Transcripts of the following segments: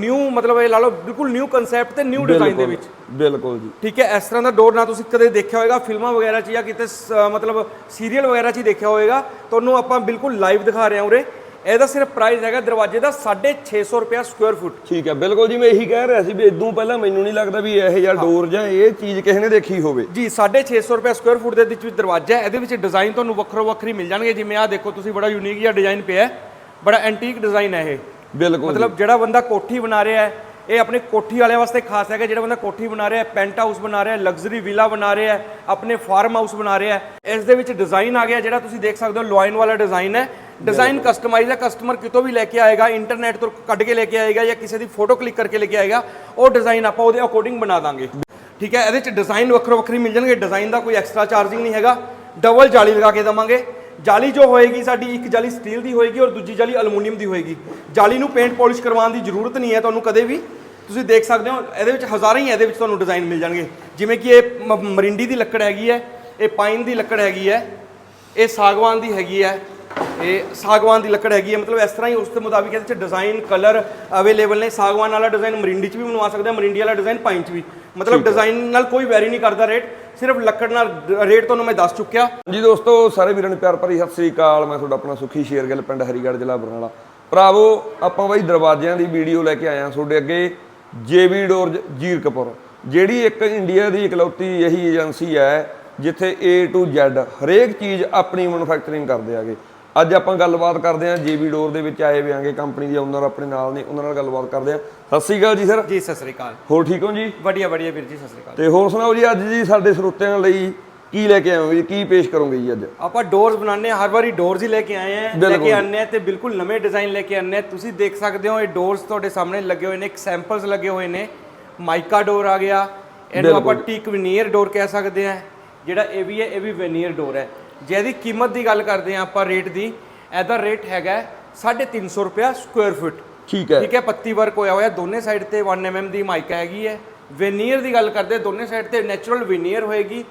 New ਮਤਲਬ ਇਹ ਲਾ ਲਓ ਬਿਲਕੁਲ ਨਿਊ ਕਨਸੈਪਟ ਤੇ ਨਿਊ ਡਿਜ਼ਾਈਨ ਦੇ ਵਿੱਚ। ਬਿਲਕੁਲ ਜੀ। ਠੀਕ ਹੈ ਇਸ ਤਰ੍ਹਾਂ ਦਾ ਡੋਰ ਨਾ ਤੁਸੀਂ ਕਦੇ ਦੇਖਿਆ ਹੋਵੇਗਾ ਫਿਲਮਾਂ ਵਗੈਰਾ 'ਚ ਜਾਂ ਕਿਤੇ ਮਤਲਬ ਸੀਰੀਅਲ ਵਗੈਰਾ 'ਚ ਹੀ ਦੇਖਿਆ ਹੋਵੇਗਾ ਤੁਹਾਨੂੰ ਆਪਾਂ ਬਿਲਕੁਲ ਲਾਈਵ ਦਿਖਾ ਰਹੇ ਹਾਂ ਉਰੇ। ਇਹਦਾ ਸਿਰਫ ਪ੍ਰਾਈਸ ਹੈਗਾ ਦਰਵਾਜ਼ੇ ਦਾ 650 ਰੁਪਿਆ ਸਕੁਅਰ ਫੁੱਟ ਠੀਕ ਹੈ ਬਿਲਕੁਲ ਜੀ ਮੈਂ ਇਹੀ ਕਹਿ ਰਿਹਾ ਸੀ ਵੀ ਇਦੋਂ ਪਹਿਲਾਂ ਮੈਨੂੰ ਨਹੀਂ ਲੱਗਦਾ ਵੀ ਇਹੋ ਜਿਹਾ ਡੋਰ ਜਾਂ ਇਹ ਚੀਜ਼ ਕਿਸੇ ਨੇ ਦੇਖੀ ਹੋਵੇ। ਜੀ 650 ਰੁਪਏ ਸਕੁਅਰ ਫੁੱਟ ਦੇ ਵਿੱਚ ਦਰਵਾਜ਼ਾ ਹੈ। ਇਹਦੇ ਵਿੱਚ ਡਿਜ਼ਾਈਨ ਤੁਹਾਨੂੰ ਵੱਖਰੋ ਵੱਖਰੀ ਮਿਲ ਜਾਣਗੇ। ਜਿਵੇਂ ਆਹ ਦੇਖੋ ਤੁਸੀਂ ਬੜਾ ਯੂਨੀਕ ਜਿਹਾ ਡਿਜ਼ਾਈਨ ਪਿਆ ਬੜਾ ਐਂਟੀਕ ਡਿਜ਼ਾਈਨ ਹੈ ਇਹ। ਬਿਲਕੁਲ ਮਤਲਬ ਜਿਹੜਾ ਬੰਦਾ ਕੋਠੀ ਬਣਾ ਰਿਹਾ ਹੈ ਇਹ ਆਪਣੀ ਕੋਠੀ ਵਾਲਿਆਂ ਵਾਸਤੇ ਖਾਸ ਹੈਗਾ ਜਿਹੜਾ ਬੰਦਾ ਕੋਠੀ ਬਣਾ ਰਿਹਾ ਹੈ ਪੈਂਟ ਹਾਊਸ ਬਣਾ ਰਿਹਾ ਹੈ ਲਗਜ਼ਰੀ ਵਿਲਾ ਬਣਾ ਰਿਹਾ ਹੈ ਆਪਣੇ ਫਾਰਮ ਹਾਊਸ ਬਣਾ ਰਿਹਾ ਹੈ ਇਸ ਦੇ ਵਿੱਚ ਡਿਜ਼ਾਈਨ ਆ ਗਿਆ ਜਿਹੜਾ ਤੁਸੀਂ ਦੇਖ ਸਕਦੇ ਹੋ ਲੋਇਨ ਵਾਲਾ ਡਿਜ਼ਾਈਨ ਹੈ। ਡਿਜ਼ਾਈਨ ਕਸਟਮਾਈਜ਼ ਹੈ ਕਸਟਮਰ ਕਿਤੋਂ ਵੀ ਲੈ ਕੇ ਆਏਗਾ ਇੰਟਰਨੈਟ ਤੋਂ ਕੱਢ ਕੇ ਲੈ ਕੇ ਆਏਗਾ ਜਾਂ ਕਿਸੇ ਦੀ ਫੋਟੋ ਕਲਿੱਕ ਕਰਕੇ ਲੈ ਕੇ ਆਏਗਾ ਉਹ ਡਿਜ਼ਾਈਨ ਆਪਾਂ ਉਹਦੇ ਅਕੋਰਡਿੰਗ ਬਣਾ ਦਾਂਗੇ। ਠੀਕ ਹੈ ਇਹਦੇ ਚ ਡਿਜ਼ਾਈਨ ਵੱਖਰੋ ਵੱਖਰੀ ਮਿਲ ਜਾਣਗੇ ਡਿਜ਼ਾਈਨ ਦਾ ਕੋਈ ਐਕਸਟਰਾ ਚਾਰਜਿੰਗ ਨਹੀਂ ਹੈਗਾ ਡਬਲ ਜਾਲੀ ਲਗਾ ਕੇ ਦਵਾਂਗੇ ਜਾਲੀ ਜੋ ਹੋਏਗੀ, ਸਾਡੀ ਇੱਕ ਜਾਲੀ ਸਟੀਲ ਦੀ ਹੋਏਗੀ ਔਰ ਦੂਜੀ ਜਾਲੀ ਅਲਮੂਨੀਅਮ ਦੀ ਹੋਏਗੀ। ਜਾਲੀ ਨੂੰ ਪੇਂਟ ਪਾਲਿਸ਼ ਕਰਵਾਉਣ ਦੀ ਜ਼ਰੂਰਤ ਨਹੀਂ ਹੈ ਤੁਹਾਨੂੰ ਕਦੇ ਵੀ। ਤੁਸੀਂ ਦੇਖ ਸਕਦੇ ਹੋ, ਇਹਦੇ ਵਿੱਚ ਹਜ਼ਾਰਾਂ ਹੀ ਇਹਦੇ ਵਿੱਚ ਤੁਹਾਨੂੰ ਡਿਜ਼ਾਈਨ ਮਿਲ ਜਾਣਗੇ। ਜਿਵੇਂ ਕਿ ਇਹ ਮ- ਮਰਿੰਡੀ ਦੀ ਲੱਕੜ ਹੈਗੀ ਹੈ, ਇਹ ਪਾਈਨ ਦੀ ਲੱਕੜ ਹੈਗੀ ਹੈ, ਇਹ ਸਾਗਵਾਨ ਦੀ ਹੈਗੀ ਹੈ ਇਹ ਸਾਗਵਾਨ ਦੀ ਲੱਕੜ ਹੈਗੀ ਹੈ। ਮਤਲਬ ਇਸ ਤਰ੍ਹਾਂ ਹੀ ਉਸ ਦੇ ਮੁਤਾਬਿਕ ਇਹਦੇ ਵਿੱਚ ਡਿਜ਼ਾਈਨ ਕਲਰ ਅਵੇਲੇਬਲ ਨੇ। ਸਾਗਵਾਨ ਵਾਲਾ ਡਿਜ਼ਾਈਨ ਮਰਿੰਡੀ 'ਚ ਵੀ ਬਣਵਾ ਸਕਦੇ ਹਾਂ ਮਰਿੰਡੀ ਵਾਲਾ ਡਿਜ਼ਾਈਨ ਪਾਈਨ 'ਚ ਵੀ। ਮਤਲਬ ਡਿਜ਼ਾਈਨ ਨਾਲ ਕੋਈ ਵੈਰੀ ਨਹੀਂ ਕਰਦਾ ਰੇਟ ਸਿਰਫ ਲੱਕੜ ਨਾਲ ਰੇਟ ਤੁਹਾਨੂੰ ਮੈਂ ਦੱਸ ਚੁੱਕਿਆ। ਜੀ ਦੋਸਤੋ ਸਾਰੇ ਵੀਰਾਂ ਨੂੰ ਪਿਆਰ ਭਰੀ ਸਤਿ ਸ੍ਰੀ ਅਕਾਲ। ਮੈਂ ਤੁਹਾਡਾ ਆਪਣਾ ਸੁਖੀ ਸ਼ੇਰਗਿੱਲ ਪਿੰਡ ਹਰੀਗੜ੍ਹ ਜ਼ਿਲ੍ਹਾ ਬਰਨਾਲਾ। ਭਰਾਵੋ ਆਪਾਂ ਬਾਈ ਦਰਵਾਜ਼ਿਆਂ ਦੀ ਵੀਡੀਓ ਲੈ ਕੇ ਆਏ ਹਾਂ। ਤੁਹਾਡੇ ਅੱਗੇ ਜੇਬੀ ਡੋਰਜ ਜੀਰਕਪੁਰ ਜਿਹੜੀ ਇੱਕ ਇੰਡੀਆ ਦੀ ਇਕਲੌਤੀ ਇਹੀ ਏਜੰਸੀ ਹੈ ਜਿੱਥੇ A to Z ਹਰੇਕ ਚੀਜ਼ ਆਪਣੀ ਮੈਨੂਫੈਕਚਰਿੰਗ ਕਰਦੇ ਆਗੇ ਅੱਜ ਆਪਾਂ ਗੱਲਬਾਤ ਕਰਦੇ ਹਾਂ ਜੇਬੀ ਡੋਰ ਦੇ ਵਿੱਚ ਆਏ ਵਿਆਂਗੇ ਕੰਪਨੀ ਦੇ ਓਨਰ ਆਪਣੇ ਨਾਲ ਨੇ ਉਹਨਾਂ ਨਾਲ ਗੱਲਬਾਤ ਕਰਦੇ ਹਾਂ। ਸਤਿ ਸ੍ਰੀ ਅਕਾਲ ਜੀ ਸਰ। ਜੀ ਸਤਿ ਸ੍ਰੀ ਅਕਾਲ। ਹੋਰ ਠੀਕ ਹੋ ਜੀ? ਵਧੀਆ ਵਧੀਆ ਵੀਰ ਜੀ ਸਤਿ ਸ੍ਰੀ ਅਕਾਲ। ਤੇ ਹੋਰ ਸੁਣਾਓ ਜੀ ਅੱਜ ਜੀ ਸਾਡੇ ਸਰੋਤਿਆਂ ਲਈ ਕੀ ਲੈ ਕੇ ਆਏ ਹੋ ਜੀ? ਕੀ ਪੇਸ਼ ਕਰੋਗੇ ਜੀ ਅੱਜ? ਆਪਾਂ ਡੋਰਸ ਬਣਾਉਂਦੇ ਹਰ ਵਾਰੀ ਡੋਰਸ ਹੀ ਲੈ ਕੇ ਆਏ ਆ ਲੈ। ਕੇ ਹਾਂ ਤੇ ਬਿਲਕੁਲ ਨਵੇਂ ਡਿਜ਼ਾਈਨ ਲੈ ਕੇ ਹਾਂ। ਤੁਸੀਂ ਦੇਖ ਸਕਦੇ ਹੋ ਇਹ ਡੋਰਸ ਤੁਹਾਡੇ ਸਾਹਮਣੇ ਲੱਗੇ ਹੋਏ ਨੇ ਇੱਕ ਸੈਂਪਲਸ ਲੱਗੇ ਹੋਏ ਨੇ। ਮਾਈਕਾ ਡੋਰ ਆ ਗਿਆ ਇਹਨੂੰ ਆਪਾਂ ਟੀਕ ਵਨੀਅਰ ਡੋਰ ਕਹਿ ਸਕਦੇ ਹਾਂ। ਜਿਹੜਾ ਇਹ ਵੀ ਹੈ ਇਹ ਵੀ ਵਨੀਅਰ ਡੋਰ ਹੈ। ਜੇ ਇਹਦੀ ਕੀਮਤ ਦੀ ਗੱਲ ਕਰਦੇ ਹਾਂ ਆਪਾਂ ਰੇਟ ਦੀ ਇਹਦਾ ਰੇਟ ਹੈਗਾ 350 ਰੁਪਿਆ ਸਕੁਅਰ ਫੁੱਟ ਠੀਕ ਹੈ। ਠੀਕ ਹੈ ਪੱਤੀ ਵਰਕ ਹੋਇਆ ਹੋਇਆ ਦੋਨੇ ਸਾਈਡ ਤੇ 1 mm ਦੀ ਮਾਈਕਾ ਹੈਗੀ ਹੈ। ਵੈਨੀਅਰ ਦੀ ਗੱਲ ਕਰਦੇ ਦੋਨੇ ਸਾਈਡ ਤੇ ਨੈਚੁਰਲ ਵੈਨੀਅਰ ਹੋਏਗੀ।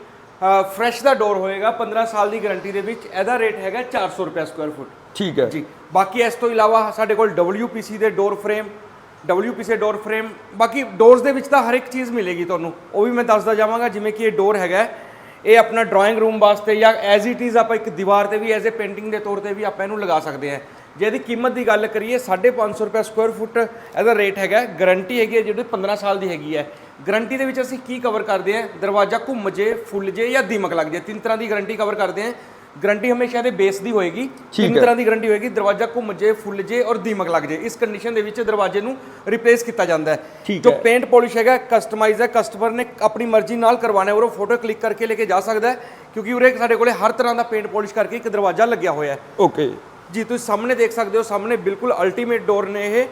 ਫਰੈਸ਼ ਦਾ ਡੋਰ ਹੋਏਗਾ 15 ਸਾਲ ਦੀ ਗਾਰੰਟੀ ਦੇ ਵਿੱਚ ਇਹਦਾ ਰੇਟ ਹੈਗਾ 400 ਰੁਪਏ ਸਕੁਅਰ ਫੁੱਟ ਠੀਕ ਹੈ। ਜੀ ਬਾਕੀ ਇਸ ਤੋਂ ਇਲਾਵਾ ਸਾਡੇ ਕੋਲ WPC ਦੇ door frame WPC door frame ਬਾਕੀ ਡੋਰਸ ਦੇ ਵਿੱਚ ਤਾਂ ਹਰ ਇੱਕ ਚੀਜ਼ ਮਿਲੇਗੀ ਤੁਹਾਨੂੰ ਉਹ ਵੀ ਮੈਂ ਦੱਸਦਾ ਜਾਵਾਂਗਾ ਜਿਵੇਂ ਕਿ ਇਹ ਡੋਰ ਹੈਗਾ ਇਹ ਆਪਣਾ ਡਰਾਇੰਗ ਰੂਮ ਵਾਸਤੇ ਜਾਂ ਐਜ਼ ਇਟ ਇਜ਼ ਆਪਾਂ ਇੱਕ ਦੀਵਾਰ ਤੇ ਵੀ ਐਜ਼ ਅ ਪੇਂਟਿੰਗ ਦੇ ਤੌਰ ਤੇ ਵੀ ਆਪਾਂ ਇਹਨੂੰ ਲਗਾ ਸਕਦੇ ਹਾਂ। ਜੇ ਇਹਦੀ ਕੀਮਤ ਦੀ ਗੱਲ ਕਰੀਏ 550 ਰੁਪਏ ਸਕੁਅਰ ਫੁੱਟ ਇਹਦਾ ਰੇਟ ਹੈਗਾ ਗਾਰੰਟੀ ਹੈਗੀ ਹੈ, ਜਿਹੜੀ 15 ਸਾਲ ਦੀ ਹੈਗੀ ਹੈ। ਗਾਰੰਟੀ ਦੇ ਵਿੱਚ ਅਸੀਂ ਕੀ ਕਵਰ ਕਰਦੇ ਹਾਂ? ਦਰਵਾਜ਼ਾ ਘੁੰਮ ਜੇ, ਫੁੱਲ ਜੇ ਜਾਂ ਦੀਮਕ ਲੱਗ ਜੇ। ਤਿੰਨ ਤਰ੍ਹਾਂ ਦੀ ਗਾਰੰਟੀ ਕਵਰ ਕਰਦੇ ਹਾਂ। ਗਾਰੰਟੀ ਹਮੇਸ਼ਾ ਇਹਦੇ ਬੇਸ ਦੀ ਹੋਏਗੀ। ਤਿੰਨ ਤਰ੍ਹਾਂ ਦੀ ਗਾਰੰਟੀ ਹੋਏਗੀ। ਦਰਵਾਜ਼ਾ ਘੁੰਮ ਜੇ ਫੁੱਲ ਜੇ ਔਰ ਦੀਮਕ ਲੱਗ ਜੇ। ਇਸ ਕੰਡੀਸ਼ਨ ਦੇ ਵਿੱਚ ਦਰਵਾਜ਼ੇ ਨੂੰ ਰਿਪਲੇਸ ਕੀਤਾ ਜਾਂਦਾ ਹੈ। ਜੋ ਪੇਂਟ ਪਾਲਿਸ਼ ਹੈਗਾ ਕਸਟਮਾਈਜ਼ ਹੈ। ਕਸਟਮਰ ਨੇ ਆਪਣੀ ਮਰਜ਼ੀ ਨਾਲ ਕਰਵਾਉਣਾ ਹੈ ਔਰ ਉਹ ਫੋਟੋ ਕਲਿੱਕ ਕਰਕੇ ਲੈ ਕੇ ਜਾ ਸਕਦਾ ਹੈ। ਕਿਉਂਕਿ ਉਰੇ ਸਾਡੇ ਕੋਲੇ ਹਰ ਤਰ੍ਹਾਂ ਦਾ ਪੇਂਟ ਪਾਲਿਸ਼ ਕਰਕੇ ਇੱਕ ਦਰਵਾਜ਼ਾ ਲੱਗਿਆ ਹੋਇਆ ਹੈ। ਓਕੇ ਜੀ ਤੁਸੀਂ ਸਾਹਮਣੇ ਦੇਖ ਸਕਦੇ ਹੋ। ਸਾਹਮਣੇ ਬਿਲਕੁਲ ਅਲਟੀਮੇਟ ਡੋਰ ਨੇ ਇਹ।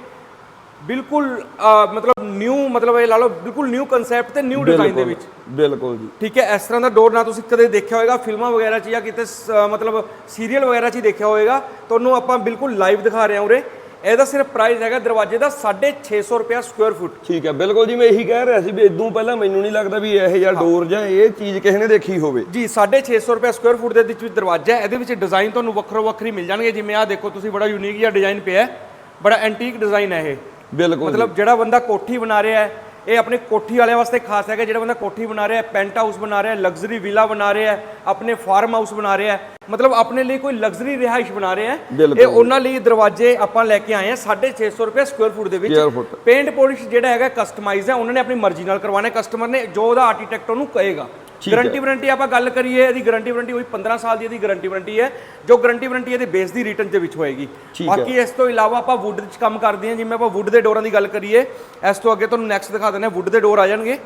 ਬਿਲਕੁਲ ਅਹ, ਮਤਲਬ ਨਿਊ ਮਤਲਬ ਇਹ ਲਾ ਲਓ ਬਿਲਕੁਲ ਨਿਊ ਕਨਸੈਪਟ ਤੇ ਨਿਊ ਡਿਜ਼ਾਈਨ ਦੇ ਵਿੱਚ। ਬਿਲਕੁਲ ਜੀ। ਠੀਕ ਹੈ ਇਸ ਤਰ੍ਹਾਂ ਦਾ ਡੋਰ ਨਾ ਤੁਸੀਂ ਕਦੇ ਦੇਖਿਆ ਹੋਵੇਗਾ ਫਿਲਮਾਂ ਵਗੈਰਾ 'ਚ ਜਾਂ ਕਿਤੇ ਸ- ਮਤਲਬ ਸੀਰੀਅਲ ਵਗੈਰਾ 'ਚ ਹੀ ਦੇਖਿਆ ਹੋਵੇਗਾ ਤੁਹਾਨੂੰ ਆਪਾਂ ਬਿਲਕੁਲ ਲਾਈਵ ਦਿਖਾ ਰਹੇ ਹਾਂ ਉਰੇ। ਇਹਦਾ ਸਿਰਫ ਪ੍ਰਾਈਸ ਹੈਗਾ ਦਰਵਾਜ਼ੇ ਦਾ 650 ਰੁਪਿਆ ਸਕੁਅਰ ਫੁੱਟ ਠੀਕ ਹੈ ਬਿਲਕੁਲ ਜੀ ਮੈਂ ਇਹੀ ਕਹਿ ਰਿਹਾ ਸੀ ਵੀ ਇਦੋਂ ਪਹਿਲਾਂ ਮੈਨੂੰ ਨਹੀਂ ਲੱਗਦਾ ਵੀ ਇਹੋ ਜਿਹਾ ਡੋਰ ਜਾਂ ਇਹ ਚੀਜ਼ ਕਿਸੇ ਨੇ ਦੇਖੀ ਹੋਵੇ। ਜੀ 650 ਰੁਪਏ ਸਕੁਅਰ ਫੁੱਟ ਦੇ ਵਿੱਚ ਦਰਵਾਜ਼ਾ ਹੈ ਇਹਦੇ ਵਿੱਚ ਡਿਜ਼ਾਈਨ ਤੁਹਾਨੂੰ ਵੱਖਰੋ ਵੱਖਰੀ ਮਿਲ ਜਾਣਗੇ। ਜਿਵੇਂ ਆਹ ਦੇਖੋ ਤੁਸੀਂ ਬੜਾ ਯੂਨੀਕ ਜਿਹਾ ਡਿਜ਼ਾਈਨ ਪਿਆ ਹੈ ਬੜਾ ਐਂਟੀਕ ਡਿਜ਼ਾਈਨ ਹੈ ਇਹ। ਬਿਲਕੁਲ ਮਤਲਬ ਜਿਹੜਾ ਬੰਦਾ ਕੋਠੀ ਬਣਾ ਰਿਹਾ ਹੈ, ਇਹ ਆਪਣੀ ਕੋਠੀ ਵਾਲਿਆਂ ਵਾਸਤੇ ਖਾਸ ਹੈਗਾ, ਜਿਹੜਾ ਬੰਦਾ ਕੋਠੀ ਬਣਾ ਰਿਹਾ ਹੈ, ਪੈਂਟ ਹਾਊਸ ਬਣਾ ਰਿਹਾ ਹੈ, ਲਗਜ਼ਰੀ ਵਿਲਾ ਬਣਾ ਰਿਹਾ ਹੈ, ਆਪਣੇ ਫਾਰਮ ਹਾਊਸ ਬਣਾ ਰਿਹਾ ਹੈ ਮਤਲਬ ਆਪਣੇ ਲਈ ਕੋਈ ਲਗਜ਼ਰੀ ਰਿਹਾਇਸ਼ ਬਣਾ ਰਿਹਾ ਬਿਲਕੁਲ। ਇਹ ਉਹਨਾਂ ਲਈ ਦਰਵਾਜ਼ੇ ਆਪਾਂ ਲੈ ਕੇ ਆਏ ਹਾਂ 650 ਰੁਪਏ ਸਕੁਅਰ ਫੁੱਟ ਦੇ ਵਿੱਚ। ਪੇਂਟ ਪੋਲਿਸ਼ ਜਿਹੜਾ ਹੈਗਾ ਕਸਟਮਾਈਜ਼ ਹੈ। ਉਹਨਾਂ ਨੇ ਆਪਣੀ ਮਰਜ਼ੀ ਨਾਲ ਕਰਵਾਉਣਾ ਹੈ। ਕਸਟਮਰ ਨੇ ਜੋ ਉਹਦਾ ਆਰਕੀਟੈਕਟ ਉਹਨੂੰ ਕਹੇਗਾ। ਗਾਰੰਟੀ ਵਾਰੰਟੀ ਆਪਾਂ ਗੱਲ ਕਰੀਏ ਇਹਦੀ ਗਾਰੰਟੀ ਵਾਰੰਟੀ ਹੋਈ 15 ਸਾਲ ਦੀ ਇਹਦੀ ਗਾਰੰਟੀ ਵਾਰੰਟੀ ਹੈ। ਜੋ ਗਾਰੰਟੀ ਵਾਰੰਟੀ ਇਹਦੇ ਬੇਸ ਦੀ ਰਿਟਰਨ ਦੇ ਵਿੱਚ ਹੋਏਗੀ। ਬਾਕੀ ਇਸ ਤੋਂ ਇਲਾਵਾ ਆਪਾਂ ਵੁੱਡ 'ਚ ਕੰਮ ਕਰਦੇ ਹਾਂ। ਜਿਵੇਂ ਆਪਾਂ ਵੁੱਡ ਦੇ ਡੋਰਾਂ ਦੀ ਗੱਲ ਕਰੀਏ ਇਸ ਤੋਂ ਅੱਗੇ ਤੁਹਾਨੂੰ ਨੈਕਸਟ ਦਿਖਾ ਦਿੰਦੇ ਹਾਂ। ਵੁੱਡ ਦੇ ਡੋਰ ਆ ਜਾਣਗੇ।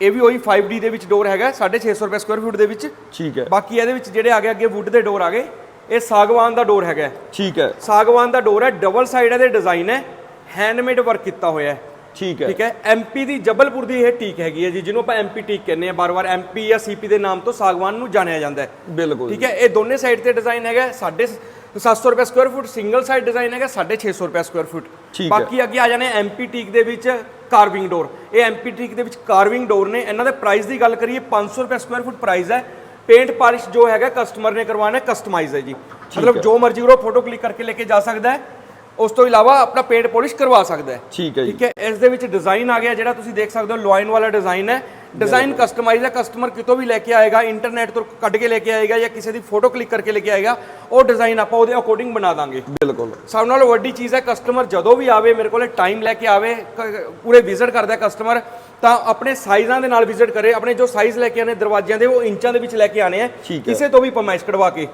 ਇਹ ਵੀ ਉਹੀ 5D ਦੇ ਵਿੱਚ ਡੋਰ ਹੈਗਾ 650 ਰੁਪਏ ਸਕੁਅਰ ਫੁੱਟ ਦੇ ਵਿੱਚ। ਠੀਕ ਹੈ। ਬਾਕੀ ਇਹਦੇ ਵਿੱਚ ਜਿਹੜੇ ਆ ਗਏ ਅੱਗੇ ਵੁੱਡ ਦੇ ਡੋਰ ਆ ਗਏ ਇਹ ਸਾਗਵਾਨ ਦਾ ਡੋਰ ਹੈਗਾ। ਠੀਕ ਹੈ। ਸਾਗਵਾਨ ਦਾ ਡੋਰ ਹੈ ਡਬਲ ਸਾਈਡ ਇਹਦੇ ਡਿਜ਼ਾਈਨ ਹੈ ਹੈਂਡਮੇਡ ਵਰਕ ਕੀਤਾ ਹੋਇਆ ਹੈ। ਠੀਕ ਹੈ। ਠੀਕ ਹੈ ਐਮਪੀ ਦੀ ਜਬਲਪੁਰ ਦੀ ਇਹ ਟੀਕ ਹੈਗੀ ਹੈ ਜੀ ਜਿਹਨੂੰ ਆਪਾਂ ਐਮਪੀ ਟੀਕ ਕਹਿੰਦੇ ਆ ਬਾਰ-ਬਾਰ ਐਮਪੀ ਜਾਂ ਸੀਪੀ ਦੇ ਨਾਮ ਤੋਂ ਸਾਗਵਾਨ ਨੂੰ ਜਾਣਿਆ ਜਾਂਦਾ ਹੈ। ਬਿਲਕੁਲ ਠੀਕ ਹੈ ਇਹ ਦੋਨੇ ਸਾਈਡ ਤੇ ਡਿਜ਼ਾਈਨ ਹੈਗਾ ਸਾਢੇ 700 ਰੁਪਏ square foot single side design ਹੈਗਾ 650 ਰੁਪਏ ਸਕੁਅਰ ਫੁੱਟ। ਬਾਕੀ ਅੱਗੇ ਆ ਜਾਣੇ ਐਮਪੀ ਟੀਕ ਦੇ ਵਿੱਚ ਕਾਰਵਿੰਗ ਡੋਰ। ਇਹ ਐਮਪੀ ਟੀਕ ਦੇ ਵਿੱਚ ਕਾਰਵਿੰਗ ਡੋਰ ਨੇ। ਇਹਨਾਂ ਦੇ ਪ੍ਰਾਈਸ ਦੀ ਗੱਲ ਕਰੀਏ 500 ਰੁਪਏ ਸਕੁਅਰ ਫੁੱਟ ਪ੍ਰਾਈਸ ਹੈ। ਪੇਂਟ ਪਾਲਿਸ਼ ਜੋ ਹੈਗਾ ਕਸਟਮਰ ਨੇ ਕਰਵਾਉਣਾ ਹੈ ਕਸਟਮਾਈਜ਼ ਹੈ ਜੀ। ਮਤਲਬ ਜੋ ਮਰਜ਼ੀ ਕਰੋ ਫੋਟੋ ਕਲਿੱਕ ਕਰਕੇ ਲੈ ਕੇ ਜਾ ਸਕਦਾ ਹੈ। ਉਸ ਤੋਂ ਇਲਾਵਾ ਆਪਣਾ ਪੇਂਟ ਪਾਲਿਸ਼ ਕਰਵਾ ਸਕਦਾ ਹੈ। ਠੀਕ ਹੈ ਜੀ। ਠੀਕ ਹੈ? ਇਸ ਦੇ ਵਿੱਚ ਡਿਜ਼ਾਈਨ ਆ ਗਿਆ ਜਿਹੜਾ ਤੁਸੀਂ ਦੇਖ ਸਕਦੇ ਹੋ। ਲੋਇਨ ਵਾਲਾ ਡਿਜ਼ਾਈਨ ਹੈ। ਡਿਜ਼ਾਈਨ ਕਸਟਮਾਈਜ਼ ਹੈ ਕਸਟਮਰ ਕਿਤੋਂ ਵੀ ਲੈ ਕੇ ਆਏਗਾ ਇੰਟਰਨੈਟ ਤੋਂ ਕੱਢ ਕੇ ਲੈ ਕੇ ਆਏਗਾ ਜਾਂ ਕਿਸੇ ਦੀ ਫੋਟੋ ਕਲਿੱਕ ਕਰਕੇ ਲੈ ਕੇ ਆਏਗਾ ਉਹ ਡਿਜ਼ਾਈਨ ਆਪਾਂ ਉਹਦੇ ਅਕੋਰਡਿੰਗ ਬਣਾ ਦਾਂਗੇ। ਬਿਲਕੁਲ। ਸਭ ਨਾਲੋਂ ਵੱਡੀ ਚੀਜ਼ ਹੈ ਕਸਟਮਰ ਜਦੋਂ ਵੀ ਆਵੇ ਮੇਰੇ ਕੋਲੇ ਟਾਈਮ ਲੈ ਕੇ ਆਵੇ ਪੂਰੇ ਵਿਜ਼ਿਟ ਕਰਦਾ ਕਸਟਮਰ ਤਾਂ ਆਪਣੇ ਸਾਈਜ਼ਾਂ ਦੇ ਨਾਲ ਵਿਜ਼ਿਟ ਕਰੇ ਆਪਣੇ ਜੋ ਸਾਈਜ਼ ਲੈ ਕੇ ਆਨੇ ਦਰਵਾਜ਼ਿਆਂ ਦੇ ਉਹ ਇੰਚਾਂ ਦੇ ਵਿੱਚ ਲੈ ਕੇ ਆਣੇ ਆ। ਕਿਸੇ ਤੋਂ ਵੀ ਪਮਾਇਸ਼ ਕਢਵਾ ਕੇ।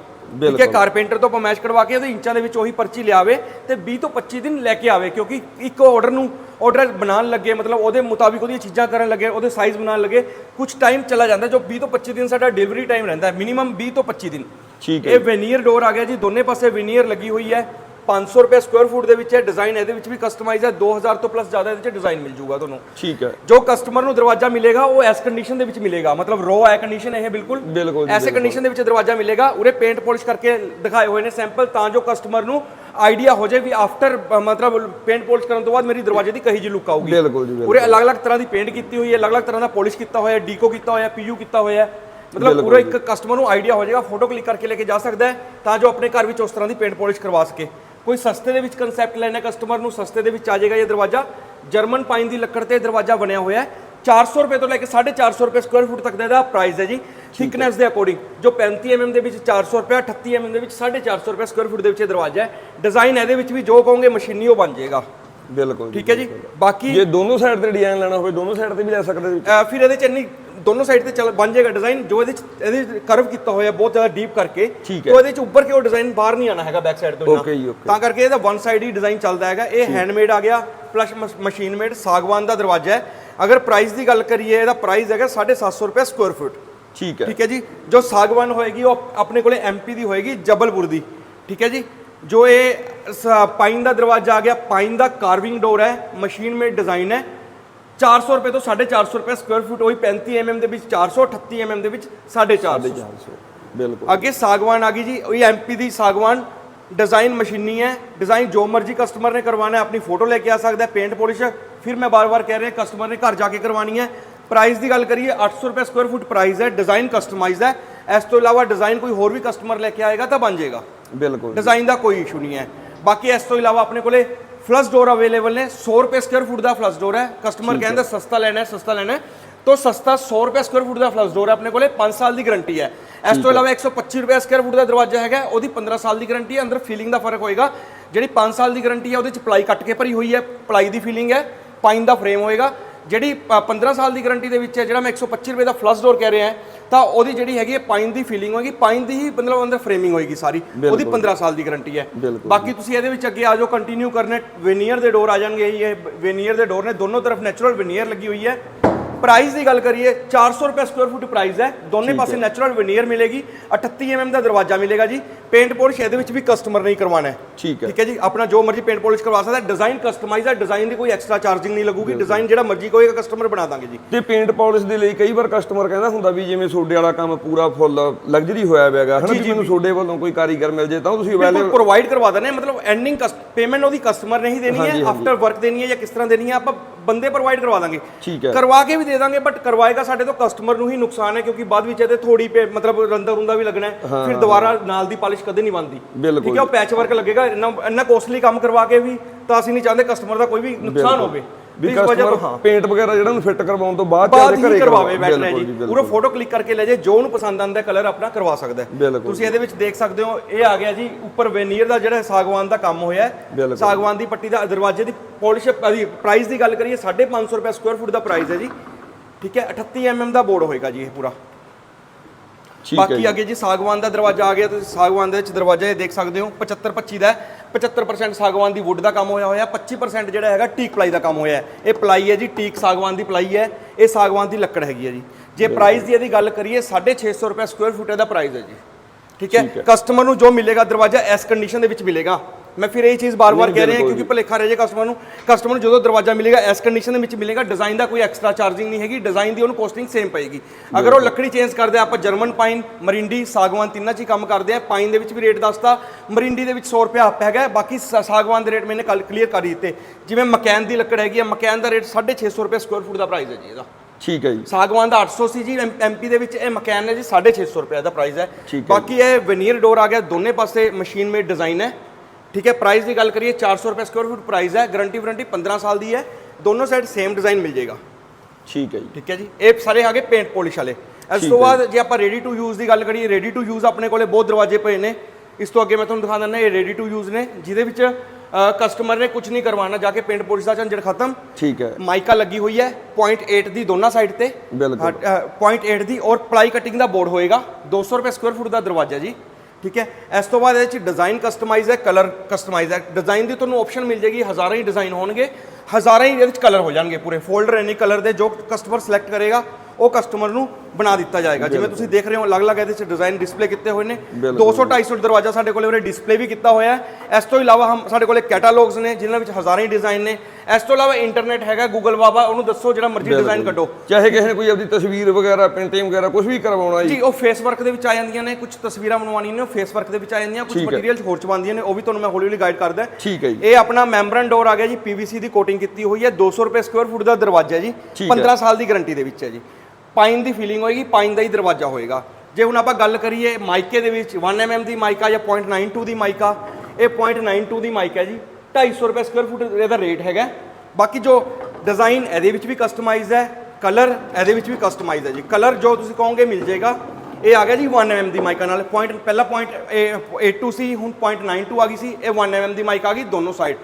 ਠੀਕ ਹੈ। ਕਾਰਪੈਂਟਰ ਤੋਂ ਪਮਾਇਸ਼ ਕਢਵਾ ਕੇ ਉਹਦੇ ਇੰਚਾਂ ਦੇ ਵਿੱਚ ਉਹੀ ਪਰਚੀ ਲਿਆਵੇ ਤੇ 20 ਤੋਂ 25 ਦਿਨ ਲੈ ਕੇ ਆਵੇ ਕਿਉਂਕਿ ਇੱਕ ਆਰਡਰ ਨੂੰ ਆਰਡਰ ਬਣਾਉਣ ਲੱਗੇ ਮਤਲਬ ਉਹਦੇ ਮੁਤਾਬਿਕ ਉਹਦੀਆਂ ਚੀਜ਼ਾਂ ਕਰਨ ਲੱਗੇ ਉਹਦੇ ਸਾਈਜ਼ ਬਣਾਉਣ ਲੱਗੇ ਕੁਝ ਟਾਈਮ ਚਲਾ ਜਾਂਦਾ ਜੋ 20 ਤੋਂ 25 ਦਿਨ ਸਾਡਾ ਡਿਲੀਵਰੀ ਟਾਈਮ ਰਹਿੰਦਾ ਹੈ ਮਿਨੀਮਮ 20 ਤੋਂ 25 ਦਿਨ। ਠੀਕ ਹੈ ਇਹ ਵੈਨੀਅਰ ਡੋਰ ਆ ਗਿਆ ਜੀ ਦੋਨੇ ਪਾਸੇ ਵੈਨੀਅਰ ਲੱਗੀ ਹੋਈ ਹੈ। 500 ਰੁਪਏ ਸਕੁਅਰ ਫੁੱਟ ਦੇ ਵਿੱਚ ਹੈ ਡਿਜ਼ਾਈਨ ਇਹਦੇ ਵਿੱਚ ਵੀ ਕਸਟਮਾਈਜ਼ ਹੈ। 2000 ਤੋਂ ਪਲੱਸ ਜ਼ਿਆਦਾ ਇਹਦੇ ਵਿੱਚ ਡਿਜ਼ਾਈਨ ਮਿਲ ਜੂਗਾ ਤੁਹਾਨੂੰ। ਠੀਕ ਹੈ। ਜੋ ਕਸਟਮਰ ਨੂੰ ਦਰਵਾਜ਼ਾ ਮਿਲੇਗਾ ਉਹ ਐਸ ਕੰਡੀਸ਼ਨ ਦੇ ਵਿੱਚ ਮਿਲੇਗਾ। ਮਤਲਬ ਰੋ ਹੈ ਕੰਡੀਸ਼ਨ ਇਹ ਬਿਲਕੁਲ। ਐਸੇ ਕੰਡੀਸ਼ਨ ਦੇ ਵਿੱਚ ਦਰਵਾਜ਼ਾ ਮਿਲੇਗਾ। ਉਰੇ ਪੇਂਟ ਪਾਲਿਸ਼ ਕਰਕੇ ਦਿਖਾਏ ਹੋਏ ਨੇ ਸੈਂਪਲ ਤਾਂ ਜੋ ਕਸਟਮਰ ਨੂੰ ਆਈਡੀਆ ਹੋ ਜਾਏ ਵੀ ਆਫਟਰ ਮਤਲਬ ਪੇਂਟ ਪਾਲਿਸ਼ ਕਰਨ ਤੋਂ ਬਾਅਦ ਮੇਰੀ ਦਰਵਾਜ਼ੇ ਦੀ ਕਹੀ ਜੀ ਲੁੱਕ ਆਊਗੀ। ਬਿਲਕੁਲ ਜੀ ਬਿਲਕੁਲ। ਪੂਰੇ ਅਲੱਗ-ਅਲੱਗ ਤਰ੍ਹਾਂ ਦੀ ਪੇਂਟ ਕੀਤੀ ਹੋਈ ਹੈ ਅਲੱਗ-ਅਲੱਗ ਤਰ੍ਹਾਂ ਦਾ ਪਾਲਿਸ਼ ਕੀਤਾ ਹੋਇਆ ਹੈ ਡੀਕੋ ਕੀਤਾ ਹੋਇਆ ਪੀਯੂ ਕੀਤਾ ਹੋਇਆ ਹੈ। ਮਤਲਬ ਪੂਰਾ ਇੱਕ ਕਸਟਮਰ ਨੂੰ ਆਈਡੀਆ ਹੋ ਜਾਏਗਾ ਫੋਟੋ ਕਲਿੱਕ ਕਰਕੇ ਲੈ ਕੇ ਜਾ ਸਕਦਾ ਹੈ ਤਾਂ ਜੋ ਆਪਣੇ ਘਰ ਵਿੱਚ ਉਸ ਤਰ੍ਹਾਂ ਦੀ ਪੇਂਟ ਪਾਲਿਸ਼ ਕਰਵਾ ਸਕੇ। ਕੋਈ ਸਸਤੇ ਦੇ ਵਿੱਚ ਕਨਸੈਪਟ ਲੈਣਾ ਕਸਟਮਰ ਨੂੰ ਸਸਤੇ ਦੇ ਵਿੱਚ ਆ ਜਾਏਗਾ ਇਹ ਦਰਵਾਜ਼ਾ। ਜਰਮਨ ਪਾਈਨ ਦੀ ਲੱਕੜ ਤੇ ਦਰਵਾਜ਼ਾ ਬਣਿਆ ਹੋਇਆ ਹੈ। 400 ਰੁਪਏ ਤੋਂ ਲੈ ਕੇ 450 ਰੁਪਏ ਸਕੁਅਰ ਫੁੱਟ ਤੱਕ ਦਾ ਇਹਦਾ ਪ੍ਰਾਈਸ ਹੈ ਜੀ। ਥਿਕਨੈਸ ਦੇ ਅਕੋਰਡਿੰਗ ਜੋ 35 mm ਦੇ ਵਿੱਚ 400 ਰੁਪਏ 38 mm ਦੇ ਵਿੱਚ 450 ਰੁਪਏ ਸਕੁਅਰ ਫੁੱਟ ਦੇ ਵਿੱਚ ਇਹ ਦਰਵਾਜ਼ਾ ਹੈ। ਡਿਜ਼ਾਈਨ ਇਹਦੇ ਵਿੱਚ ਵੀ ਜੋ ਕਹੋਗੇ ਮਸ਼ੀਨੀ ਉਹ ਬਣ ਜਾਏਗਾ। ਬਿਲਕੁਲ ਠੀਕ ਹੈ ਜੀ? ਬਾਕੀ ਜੇ ਦੋਨੋਂ ਸਾਈਡ ਤੇ ਡਿਜ਼ਾਈਨ ਲੈਣਾ ਹੋਵੇ ਦੋਨੋਂ ਸਾਈਡ ਤੇ ਵੀ ਲੈ ਸਕਦੇ ਫਿਰ ਇਹਦੇ ਚ ਇੰਨੀ ਦੋਨੋਂ ਸਾਈਡ ਤੇ ਚੱਲ ਬਣ ਜਾਏਗਾ ਡਿਜ਼ਾਈਨ ਜੋ ਇਹਦੇ ਚ ਇਹਦੇ ਕਰਵ ਕੀਤਾ ਹੋਇਆ ਬਹੁਤ ਜ਼ਿਆਦਾ ਡੀਪ ਕਰਕੇ ਠੀਕ ਹੈ। ਤੋ ਇਹਦੇ ਚ ਉੱਪਰ ਕੇ ਉਹ ਡਿਜ਼ਾਈਨ ਬਾਹਰ ਨਹੀਂ ਆਣਾ ਹੈਗਾ ਬੈਕ ਸਾਈਡ ਤੋਂ ਜੀ, okay। ਤਾਂ ਕਰਕੇ ਇਹਦਾ ਵਨ ਸਾਈਡ ਹੀ ਡਿਜ਼ਾਈਨ ਚੱਲਦਾ ਹੈਗਾ। ਇਹ ਹੈਂਡਮੇਡ ਆ ਗਿਆ ਪਲੱਸ ਮਸ਼ੀਨ ਮੇਡ ਸਾਗਵਾਨ ਦਾ ਦਰਵਾਜ਼ਾ ਹੈ। ਅਗਰ ਪ੍ਰਾਈਸ ਦੀ ਗੱਲ ਕਰੀਏ ਇਹਦਾ ਪ੍ਰਾਈਸ ਹੈਗਾ 750 ਰੁਪਏ ਸਕੁਅਰ ਫੁੱਟ ਠੀਕ ਹੈ। ਠੀਕ ਹੈ ਜੀ? ਜੋ ਸਾਗਵਾਨ ਹੋਏਗੀ ਉਹ ਆਪਣੇ ਕੋਲੇ ਐਮਪੀ ਦੀ ਹੋਏਗੀ ਜਬਲਪੁਰ ਦੀ। ਠੀਕ ਹੈ ਜੀ? ਜੋ ਇਹ ਸ- ਪਾਈਨ ਦਾ ਦਰਵਾਜ਼ਾ ਆ ਗਿਆ ਪਾਈਨ ਦਾ ਕਾਰਵਿੰਗ ਡੋਰ ਹੈ ਮਸ਼ੀਨ ਮੇਡ ਡਿਜ਼ਾਈਨ ਹੈ। 400 ਰੁਪਏ ਤੋਂ 450 ਰੁਪਏ ਸਕੁਅਰ ਫੁੱਟ ਉਹੀ 35 mm ਦੇ ਵਿੱਚ 400 38 mm ਦੇ ਵਿੱਚ 450 400 ਬਿਲਕੁਲ। ਅੱਗੇ ਸਾਗਵਾਨ ਆ ਗਈ ਜੀ ਉਹੀ ਐਮਪੀ ਦੀ ਸਾਗਵਾਨ ਡਿਜ਼ਾਈਨ ਮਸ਼ੀਨੀ ਹੈ ਡਿਜ਼ਾਈਨ ਜੋ ਮਰਜ਼ੀ ਕਸਟਮਰ ਨੇ ਕਰਵਾਉਣਾ ਹੈ ਆਪਣੀ ਫੋਟੋ ਲੈ ਕੇ ਆ ਸਕਦਾ ਹੈ ਪੇਂਟ ਪੋਲਿਸ਼ ਫਿਰ ਮੈਂ ਬਾਰ-ਬਾਰ ਕਹਿ ਰਿਹਾ ਕਸਟਮਰ ਨੇ ਘਰ ਜਾ ਕੇ ਕਰਵਾਉਣੀ ਹੈ। ਪ੍ਰਾਈਸ ਦੀ ਗੱਲ ਕਰੀਏ 800 ਰੁਪਏ ਸਕੁਅਰ ਫੁੱਟ ਪ੍ਰਾਈਸ ਹੈ ਡਿਜ਼ਾਈਨ ਕਸਟਮਾਈਜ਼ਡ ਹੈ। ਇਸ ਤੋਂ ਇਲਾਵਾ ਡਿਜ਼ਾਈਨ ਕੋਈ ਹੋਰ ਵੀ ਕਸਟਮਰ ਲੈ ਕੇ ਆਏਗਾ ਤਾਂ ਬਣ ਜਾਏਗਾ। ਬਿਲਕੁਲ। ਡਿਜ਼ਾਈਨ ਦਾ ਕੋਈ ਇਸ਼ੂ ਨਹੀਂ ਹੈ। ਬਾਕੀ ਇਸ ਤੋਂ ਇਲਾਵਾ ਆਪਣੇ ਕੋਲੇ ਫਲਸ਼ ਡੋਰ ਅਵੇਲੇਬਲ ਨੇ। 100 ਰੁਪਏ ਸਕੁਅਰ ਫੁੱਟ ਦਾ ਫਲਸ਼ ਡੋਰ ਹੈ। ਕਸਟਮਰ ਕਹਿੰਦਾ ਸਸਤਾ ਲੈਣਾ ਹੈ ਸਸਤਾ ਲੈਣਾ ਹੈ। ਤਾਂ ਸਸਤਾ 100 ਰੁਪਏ ਸਕੁਅਰ ਫੁੱਟ ਦਾ ਫਲਸ਼ ਡੋਰ ਹੈ। ਆਪਣੇ ਕੋਲੇ 5 ਸਾਲ ਦੀ ਗਾਰੰਟੀ ਹੈ। ਇਸ ਤੋਂ ਇਲਾਵਾ 125 ਰੁਪਏ ਸਕੁਅਰ ਫੁੱਟ ਦਾ ਦਰਵਾਜ਼ਾ ਹੈਗਾ। ਉਹਦੀ 15 ਸਾਲ ਦੀ ਗਾਰੰਟੀ ਹੈ। ਅੰਦਰ ਫੀਲਿੰਗ ਦਾ ਫ਼ਰਕ ਹੋਏਗਾ। ਜਿਹੜੀ 5 ਸਾਲ ਦੀ ਗਾਰੰਟੀ ਹੈ ਉਹਦੇ ਚ ਪਲਾਈ ਕੱਟ ਕੇ ਭਰੀ ਹੋਈ ਹੈ। ਪਲਾਈ ਦੀ ਫੀਲਿੰਗ ਹੈ। ਪਾਈਨ ਦਾ ਫਰੇਮ ਹੋਏਗਾ। ਜਿਹੜੀ ਪ- 15 ਸਾਲ ਦੀ ਗਾਰੰਟੀ ਦੇ ਵਿੱਚ ਹੈ ਜਿਹੜਾ ਮੈਂ 125 ਰੁਪਏ ਦਾ ਫਲਸ਼ ਡੋਰ ਕਹਿ ਰਿਹਾ ਤਾਂ ਉਹਦੀ ਜਿਹੜੀ ਹੈਗੀ ਹੈ ਪਾਈਨ ਦੀ ਫੀਲਿੰਗ ਹੋਏਗੀ ਪਾਈਨ ਦੀ ਹੀ ਮਤਲਬ ਅੰਦਰ ਫਰੇਮਿੰਗ ਹੋਏਗੀ ਸਾਰੀ ਉਹਦੀ 15 ਸਾਲ ਦੀ ਗਾਰੰਟੀ ਹੈ। ਬਾਕੀ ਤੁਸੀਂ ਇਹਦੇ ਵਿੱਚ ਅੱਗੇ ਆ ਜਾਓ ਕੰਟੀਨਿਊ ਕਰਨੇ ਵੇਨੀਅਰ ਦੇ ਡੋਰ ਆ ਜਾਣਗੇ ਇਹ ਵੇਨੀਅਰ ਦੇ ਡੋਰ ਨੇ ਦੋਨੋਂ ਤਰਫ ਨੈਚੁਰਲ ਵੇਨੀਅਰ ਲੱਗੀ ਹੋਈ ਹੈ। ਪ੍ਰਾਈਸ ਦੀ ਗੱਲ ਕਰੀਏ 400 ਰੁਪਏ ਸਕੁਅਰ ਫੁੱਟ ਪ੍ਰਾਈਸ ਹੈ ਦੋਨੇ ਪਾਸੇ ਨੈਚੁਰਲ ਵੇਨੀਅਰ ਮਿਲੇਗੀ 38 mm ਦਾ ਦਰਵਾਜ਼ਾ ਮਿਲੇਗਾ ਜੀ ਪੇਂਟ ਪੋਲਿਸ਼ ਇਹਦੇ ਵਿੱਚ ਵੀ ਕਸਟਮਰ ਨਹੀਂ ਕਰਵਾਉਣਾ ਹੈ। ਠੀਕ ਹੈ। ਠੀਕ ਹੈ ਜੀ ਆਪਣਾ ਜੋ ਮਰਜ਼ੀ ਪੇਂਟ ਪੋਲਿਸ਼ ਕਰਵਾ ਸਕਦਾ ਡਿਜ਼ਾਈਨ ਕਸਟਮਾਈਜ਼ ਹੈ ਡਿਜ਼ਾਈਨ ਦੀ ਕੋਈ ਐਕਸਟਰਾ ਚਾਰਜਿੰਗ ਨਹੀਂ ਲੱਗੂਗੀ ਡਿਜ਼ਾਈਨ ਜਿਹੜਾ ਮਰਜ਼ੀ ਕੋਏਗਾ ਕਸਟਮਰ ਬਣਾ ਦਾਂਗੇ ਜੀ। ਤੇ ਪੇਂਟ ਪਾਲਿਸ਼ ਦੇ ਲਈ ਕਈ ਵਾਰ ਕਸਟਮਰ ਕਹਿੰਦਾ ਹੁੰਦਾ ਵੀ ਜਿਵੇਂ ਸੋਡੇ ਵਾਲਾ ਕੰਮ ਪੂਰਾ ਫੁੱਲ ਲਗਜ਼ਰੀ ਹੋਇਆ ਪਿਆਗਾ ਹਨਾ? ਵੀ ਮੈਨੂੰ ਸੋਡੇ ਵੱਲੋਂ ਕੋਈ ਕਾਰੀਗਰ ਮਿਲ ਜੇ ਤਾਂ ਤੁਸੀਂ ਬਿਲਕੁਲ ਪ੍ਰੋਵਾਈਡ ਕਰਵਾ ਦਿੰਦੇ ਹਾਂ ਮਤਲਬ ਐਂਡਿੰਗ ਪੇਮੈਂਟ ਉਹਦੀ ਕਸਟਮਰ ਨੇ ਹੀ ਦੇਣੀ ਹੈ ਆਫਟਰ ਵਰਕ ਦੇਣੀ ਹੈ ਜਾਂ ਕਿਸ ਤਰ੍ਹਾਂ ਦੇਣੀ ਹੈ ਆਪਾਂ ਬੰਦੇ ਪ੍ਰੋਵਾਈਡ ਕਰਵਾ ਦਾਂਗੇ। ਠੀਕ ਹੈ। ਕਰਵਾ ਕੇ ਵੀ ਦੇ ਦਾਂਗੇ ਬਟ ਕਰਵਾਏਗਾ ਸਾਡੇ ਤੋਂ ਕਸਟਮਰ ਨੂੰ ਹੀ ਨੁਕਸਾਨ ਹੈ ਕਿਉਂਕਿ ਬਾਅਦ ਵਿੱਚ ਇਹਦੇ ਥੋੜੀ ਮਤਲਬ ਰੰਦਾ ਰੁੰਦਾ ਵੀ ਲੱਗਣਾ ਫਿਰ ਦੁਬਾਰਾ ਨਾਲ ਦੀ ਪਾਲਿਸ਼ ਕਦੇ ਨਹੀਂ ਬਣਦੀ। ਠੀਕ ਹੈ ਉਹ ਪੈਚ ਵਰਕ ਲੱਗੇਗਾ ਇੰਨਾ ਇੰਨਾ ਕੋਸਟਲੀ ਕੰਮ ਕਰਵਾ ਕੇ ਵੀ ਤਾਂ ਅਸੀਂ ਨਹੀਂ ਚਾਹੁੰਦੇ ਕਸਟਮਰ ਦਾ ਕੋਈ ਵੀ ਨੁਕਸਾਨ ਹੋਵੇ। ਵੀ ਇਸ ਵਜ੍ਹਾ ਤੋਂ ਕਸਟਮਰ ਪੇਂਟ ਵਗੈਰਾ ਜਿਹੜਾ ਨੂੰ ਫਿੱਟ ਕਰਵਾਉਣ ਤੋਂ ਬਾਅਦ ਬਾਅਦ ਹੀ ਕਰਵਾਵੇ ਬੈਠਣਾ ਜੀ। ਪੂਰਾ ਫੋਟੋ ਕਲਿੱਕ ਕਰਕੇ ਲੈ ਜੇ ਜੋ ਉਹਨੂੰ ਪਸੰਦ ਆਂਦਾ ਕਲਰ ਆਪਣਾ ਕਰਵਾ ਸਕਦਾ ਤੁਸੀਂ ਇਹਦੇ ਵਿੱਚ ਦੇਖ ਸਕਦੇ ਹੋ ਇਹ ਆ ਗਿਆ ਜੀ ਉੱਪਰ ਵੇਨੀਅਰ ਦਾ ਜਿਹੜਾ ਸਾਗਵਾਨ ਦਾ ਕੰਮ ਹੋਇਆ। ਸਾਗਵਾਨ ਦੀ ਪੱਟੀ ਦਾ ਦਰਵਾਜ਼ੇ ਦੀ ਪਾਲਿਸ਼ ਦੀ ਪ੍ਰਾਈਸ ਦੀ ਗੱਲ ਕਰੀਏ 550 ਰੁਪਏ ਸਕੁਅਰ ਫੁੱਟ ਦਾ ਪ੍ਰਾਈਸ ਹੈ ਜੀ। ਠੀਕ ਹੈ 38 mm ਦਾ ਬੋਰਡ ਹੋਏਗਾ ਜੀ ਇਹ ਪੂਰਾ। ਬਾਕੀ ਅੱਗੇ ਜੀ ਸਾਗਵਾਨ ਦਾ ਦਰਵਾਜ਼ਾ ਆ ਗਿਆ ਤੁਸੀਂ ਸਾਗਵਾਨ ਦੇ ਵਿੱਚ ਦਰਵਾਜ਼ਾ ਇਹ ਦੇਖ ਸਕਦੇ ਹੋ 75 25 ਦਾ ਹੈ। 75% ਸਾਗਵਾਨ ਦੀ ਵੁੱਡ ਦਾ ਕੰਮ ਹੋਇਆ ਹੋਇਆ 25% ਜਿਹੜਾ ਹੈਗਾ ਟੀਕ ਪਲਾਈ ਦਾ ਕੰਮ ਹੋਇਆ ਹੈ। ਇਹ ਪਲਾਈ ਹੈ ਜੀ ਟੀਕ ਸਾਗਵਾਨ ਦੀ ਪਲਾਈ ਹੈ ਇਹ ਸਾਗਵਾਨ ਦੀ ਲੱਕੜ ਹੈਗੀ ਹੈ ਜੀ। ਜੇ ਪ੍ਰਾਈਸ ਦੀ ਇਹਦੀ ਗੱਲ ਕਰੀਏ 650 ਰੁਪਏ ਸਕੁਅਰ ਫੁੱਟ ਦਾ ਪ੍ਰਾਈਸ ਹੈ ਜੀ। ਠੀਕ ਹੈ? ਕਸਟਮਰ ਨੂੰ ਜੋ ਮਿਲੇਗਾ ਦਰਵਾਜ਼ਾ ਇਸ ਕੰਡੀਸ਼ਨ ਦੇ ਵਿੱਚ ਮਿਲੇਗਾ। ਮੈਂ ਫਿਰ ਇਹ ਚੀਜ਼ ਬਾਰ-ਬਾਰ ਕਹਿ ਰਿਹਾ ਕਿਉਂਕਿ ਭੁਲੇਖਾ ਰਹਿ ਜੇ ਕਸਟਮਰ ਨੂੰ ਕਸਟਮਰ ਨੂੰ ਜਦੋਂ ਦਰਵਾਜ਼ਾ ਮਿਲੇਗਾ ਇਸ ਕੰਡੀਸ਼ਨ ਦੇ ਵਿੱਚ ਮਿਲੇਗਾ ਡਿਜ਼ਾਈਨ ਦਾ ਕੋਈ ਐਕਸਟਰਾ ਚਾਰਜਿੰਗ ਨਹੀਂ ਹੈਗੀ ਡਿਜ਼ਾਈਨ ਦੀ ਉਹਨੂੰ ਕੋਸਟਿੰਗ ਸੇਮ ਪਏਗੀ। ਅਗਰ ਉਹ ਲੱਕੜੀ ਚੇਂਜ ਕਰਦੇ ਆਪਾਂ ਜਰਮਨ ਪਾਈਨ ਮਰਿੰਡੀ ਸਾਗਵਾਨ ਤਿੰਨਾਂ 'ਚ ਹੀ ਕੰਮ ਕਰਦੇ ਆ ਪਾਈਨ ਦੇ ਵਿੱਚ ਵੀ ਰੇਟ ਦੱਸਤਾ ਮਰਿੰਡੀ ਦੇ ਵਿੱਚ 100 ਰੁਪਏ ਆਪ ਹੈਗਾ ਬਾਕੀ ਸਾਗਵਾਨ ਦੇ ਰੇਟ ਮੈਨੇ ਕੱਲ ਕਲੀਅਰ ਕਰ ਦਿੱਤੇ। ਜਿਵੇਂ ਮਕੈਨ ਦੀ ਲੱਕੜ ਹੈਗੀ ਆ ਮਕੈਨ ਦਾ ਰੇਟ 650 ਰੁਪਏ ਸਕੁਅਰ ਫੁੱਟ ਦਾ ਪ੍ਰਾਈਸ ਹੈ ਜੀ ਇਹਦਾ। ਠੀਕ ਹੈ ਜੀ। ਸਾਗਵਾਨ ਦਾ 800 ਸੀ ਜੀ ਐਮਪੀ ਦੇ ਵਿੱਚ ਇਹ ਮਕੈਨ ਹੈ ਜੀ 650 ਰੁਪਏ ਦਾ ਪ੍ਰਾਈਸ ਹੈ। ਬਾਕੀ ਇਹ ਵਨੀਅਰ ਡੋਰ ਆ ਗਿਆ ਦੋਨੇ ਪਾਸੇ ਮਸ਼ੀਨ ਮੇਡ ਡਿਜ਼ਾਈਨ ਹੈ। ਠੀਕ ਹੈ ਪ੍ਰਾਈਸ ਦੀ ਗੱਲ ਕਰੀਏ 400 ਰੁਪਏ ਸਕੁਅਰ ਫੁੱਟ ਪ੍ਰਾਈਸ ਹੈ ਗਾਰੰਟੀ ਵਾਰੰਟੀ 15 ਸਾਲ ਦੀ ਹੈ ਦੋਨੋਂ ਸਾਈਡ ਸੇਮ ਡਿਜ਼ਾਈਨ ਮਿਲ ਜਾਏਗਾ। ਠੀਕ ਹੈ ਜੀ। ਠੀਕ ਹੈ ਜੀ ਇਹ ਸਾਰੇ ਗਏ ਪੇਂਟ ਪੋਲਿਸ਼ ਵਾਲੇ। ਇਸ ਤੋਂ ਬਾਅਦ ਜੇ ਆਪਾਂ ਰੈਡੀ ਟੂ ਯੂਜ਼ ਦੀ ਗੱਲ ਕਰੀਏ ਰੈਡੀ ਟੂ ਯੂਜ਼ ਆਪਣੇ ਕੋਲੇ ਬਹੁਤ ਦਰਵਾਜ਼ੇ ਪਏ ਨੇ। ਇਸ ਤੋਂ ਅੱਗੇ ਮੈਂ ਤੁਹਾਨੂੰ ਦਿਖਾ ਦਿੰਦਾ ਇਹ ਰੈਡੀ ਟੂ ਯੂਜ਼ ਨੇ ਜਿਹਦੇ ਵਿੱਚ ਕਸਟਮਰ ਨੇ ਕੁਝ ਨਹੀਂ ਕਰਵਾਉਣਾ ਜਾ ਕੇ ਪੇਂਟ ਪੋਲਿਸ਼ ਦਾ ਝੰਜਟ ਖਤਮ। ਠੀਕ ਹੈ। ਮਾਈਕਾ ਲੱਗੀ ਹੋਈ ਹੈ 0.8 ਦੀ ਦੋਨਾਂ ਸਾਈਡ ਤੇ। ਬਿਲਕੁਲ। ਹਾਂ, ਅ, 0.8 ਦੀ ਔਰ ਪਲਾਈ ਕਟਿੰਗ ਦਾ ਬੋਰਡ ਹੋਏਗਾ। 200 ਰੁਪਏ ਸਕੁਅਰ ਫੁੱਟ ਦਾ ਦਰਵਾਜ਼ਾ ਜੀ। ਠੀਕ ਹੈ? ਇਸ ਤੋਂ ਬਾਅਦ ਇਹਦੇ ਚ ਡਿਜ਼ਾਈਨ ਕਸਟਮਾਈਜ਼ ਹੈ ਕਲਰ ਕਸਟਮਾਈਜ਼ ਹੈ। ਡਿਜ਼ਾਈਨ ਦੀ ਤੁਹਾਨੂੰ ਆਪਸ਼ਨ ਮਿਲ ਜਾਏਗੀ ਹਜ਼ਾਰਾਂ ਹੀ ਡਿਜ਼ਾਈਨ ਹੋਣਗੇ ਹਜ਼ਾਰਾਂ ਹੀ ਇਹਦੇ ਵਿੱਚ ਕਲਰ ਹੋ ਜਾਣਗੇ ਪੂਰੇ। ਫੋਲਡਰ ਐਨੀ ਕਲਰ ਦੇ ਜੋ ਕਸਟਮਰ ਸਿਲੈਕਟ ਕਰੇਗਾ ਉਹ ਕਸਟਮਰ ਨੂੰ ਬਣਾ ਦਿੱਤਾ ਜਾਏਗਾ। ਜਿਵੇਂ ਤੁਸੀਂ ਦੇਖ ਰਹੇ ਹੋ ਅਲੱਗ-ਅਲੱਗ ਇਹਦੇ ਚ ਡਿਜ਼ਾਈਨ ਡਿਸਪਲੇ ਕੀਤੇ ਹੋਏ ਨੇ। ਬਿਲਕੁਲ। 200 250 ਦਰਵਾਜ਼ਾ ਸਾਡੇ ਕੋਲੇ ਉਰੇ ਡਿਸਪਲੇ ਵੀ ਕੀਤਾ ਹੋਇਆ ਹੈ। ਇਸ ਤੋਂ ਇਲਾਵਾ ਹਮ ਸਾਡੇ ਕੋਲੇ ਕੈਟਾਲੌਗਸ ਨੇ ਜਿਨ੍ਹਾਂ ਵਿੱਚ ਹਜ਼ਾਰਾਂ ਹੀ ਡਿਜ਼ਾਈਨ ਨੇ। ਇਸ ਤੋਂ ਇਲਾਵਾ ਇੰਟਰਨੈਟ ਹੈਗਾ ਗੂਗਲ ਬਾਬਾ ਉਹਨੂੰ ਦੱਸੋ ਜਿਹੜਾ ਮਰਜ਼ੀ ਡਿਜ਼ਾਈਨ ਕੱਢੋ। ਚਾਹੇ ਕਿਸੇ ਨੇ ਕੋਈ ਆਪਣੀ ਤਸਵੀਰ ਵਗੈਰਾ ਪੇਂਟਿੰਗ ਵਗੈਰਾ ਕੁਝ ਵੀ ਕਰਵਾਉਣਾ ਜੀ। ਜੀ ਉਹ ਫੇਸ ਵਰਕ ਦੇ ਵਿੱਚ ਆ ਜਾਂਦੀਆਂ ਨੇ ਕੁਝ ਤਸਵੀਰਾਂ ਬਣਵਾਉਣੀਆਂ ਨੇ ਫੇਸ ਵਰਕ ਦੇ ਵਿੱਚ ਆ ਜਾਂਦੀਆਂ ਕੁਝ। ਮਟੀਰੀਅਲ ਹੋਰ ਚ ਬਣਦੀਆਂ ਨੇ ਉਹ ਵੀ ਤੁਹਾਨੂੰ ਮੈਂ ਹੌਲੀ ਹੌਲੀ ਗਾਈਡ ਕਰਦਾ ਠੀਕ ਹੈ ਜੀ। ਇਹ ਆਪਣਾ ਮੈਂਬਰਨ ਡੋਰ ਆ ਗਿਆ ਜੀ ਪੀਵੀਸੀ ਦੀ ਕੋਟਿੰਗ ਕੀਤੀ ਹੋਈ ਹੈ 200 ਰੁਪਏ ਸਕੁਅਰ ਫੁੱਟ ਦਾ ਦਰਵਾਜ਼ਾ ਜੀ ਠੀਕ ਹੈ। 15 ਸਾਲ ਦੀ ਗਾਰੰਟੀ ਦੇ ਵਿੱਚ ਹੈ ਜੀ। ਪਾਈਨ ਦੀ ਫੀਲਿੰਗ ਹੋਏਗੀ ਪਾਈਨ ਦਾ ਹੀ ਦਰਵਾਜ਼ਾ ਹੋਏਗਾ। ਜੇ ਹੁਣ ਆਪਾਂ ਗੱਲ ਕਰੀਏ ਮਾਈਕੇ ਦੇ ਵਿੱਚ 1 mm ਦੀ ਮਾਈਕਾ ਜਾਂ 0.92 ਦੀ ਮਾਈਕਾ ਇਹ 0.92 ਦੀ ਮਾਈਕ ਜੀ। 250 ਰੁਪਏ ਸਕੁਅਰ ਫੁੱਟ ਇਹਦਾ ਰੇਟ ਹੈਗਾ। ਬਾਕੀ ਜੋ ਡਿਜ਼ਾਈਨ ਇਹਦੇ ਵਿੱਚ ਵੀ ਕਸਟਮਾਈਜ਼ ਹੈ ਕਲਰ ਇਹਦੇ ਵਿੱਚ ਵੀ ਕਸਟਮਾਈਜ਼ ਹੈ ਜੀ। ਕਲਰ ਜੋ ਤੁਸੀਂ ਕਹੋਗੇ ਮਿਲ ਜਾਏਗਾ। ਇਹ ਆ ਗਿਆ ਜੀ 1 mm ਦੀ ਮਾਈਕਾ ਨਾਲ। ਪੁਆਇੰਟ ਪਹਿਲਾ ਪੁਆਇੰਟ 82 ਸੀ ਹੁਣ 0.92 ਆ ਗਈ ਸੀ। ਇਹ 1 mm ਦੀ ਮਾਈਕ ਆ ਗਈ ਦੋਨੋਂ ਸਾਈਡ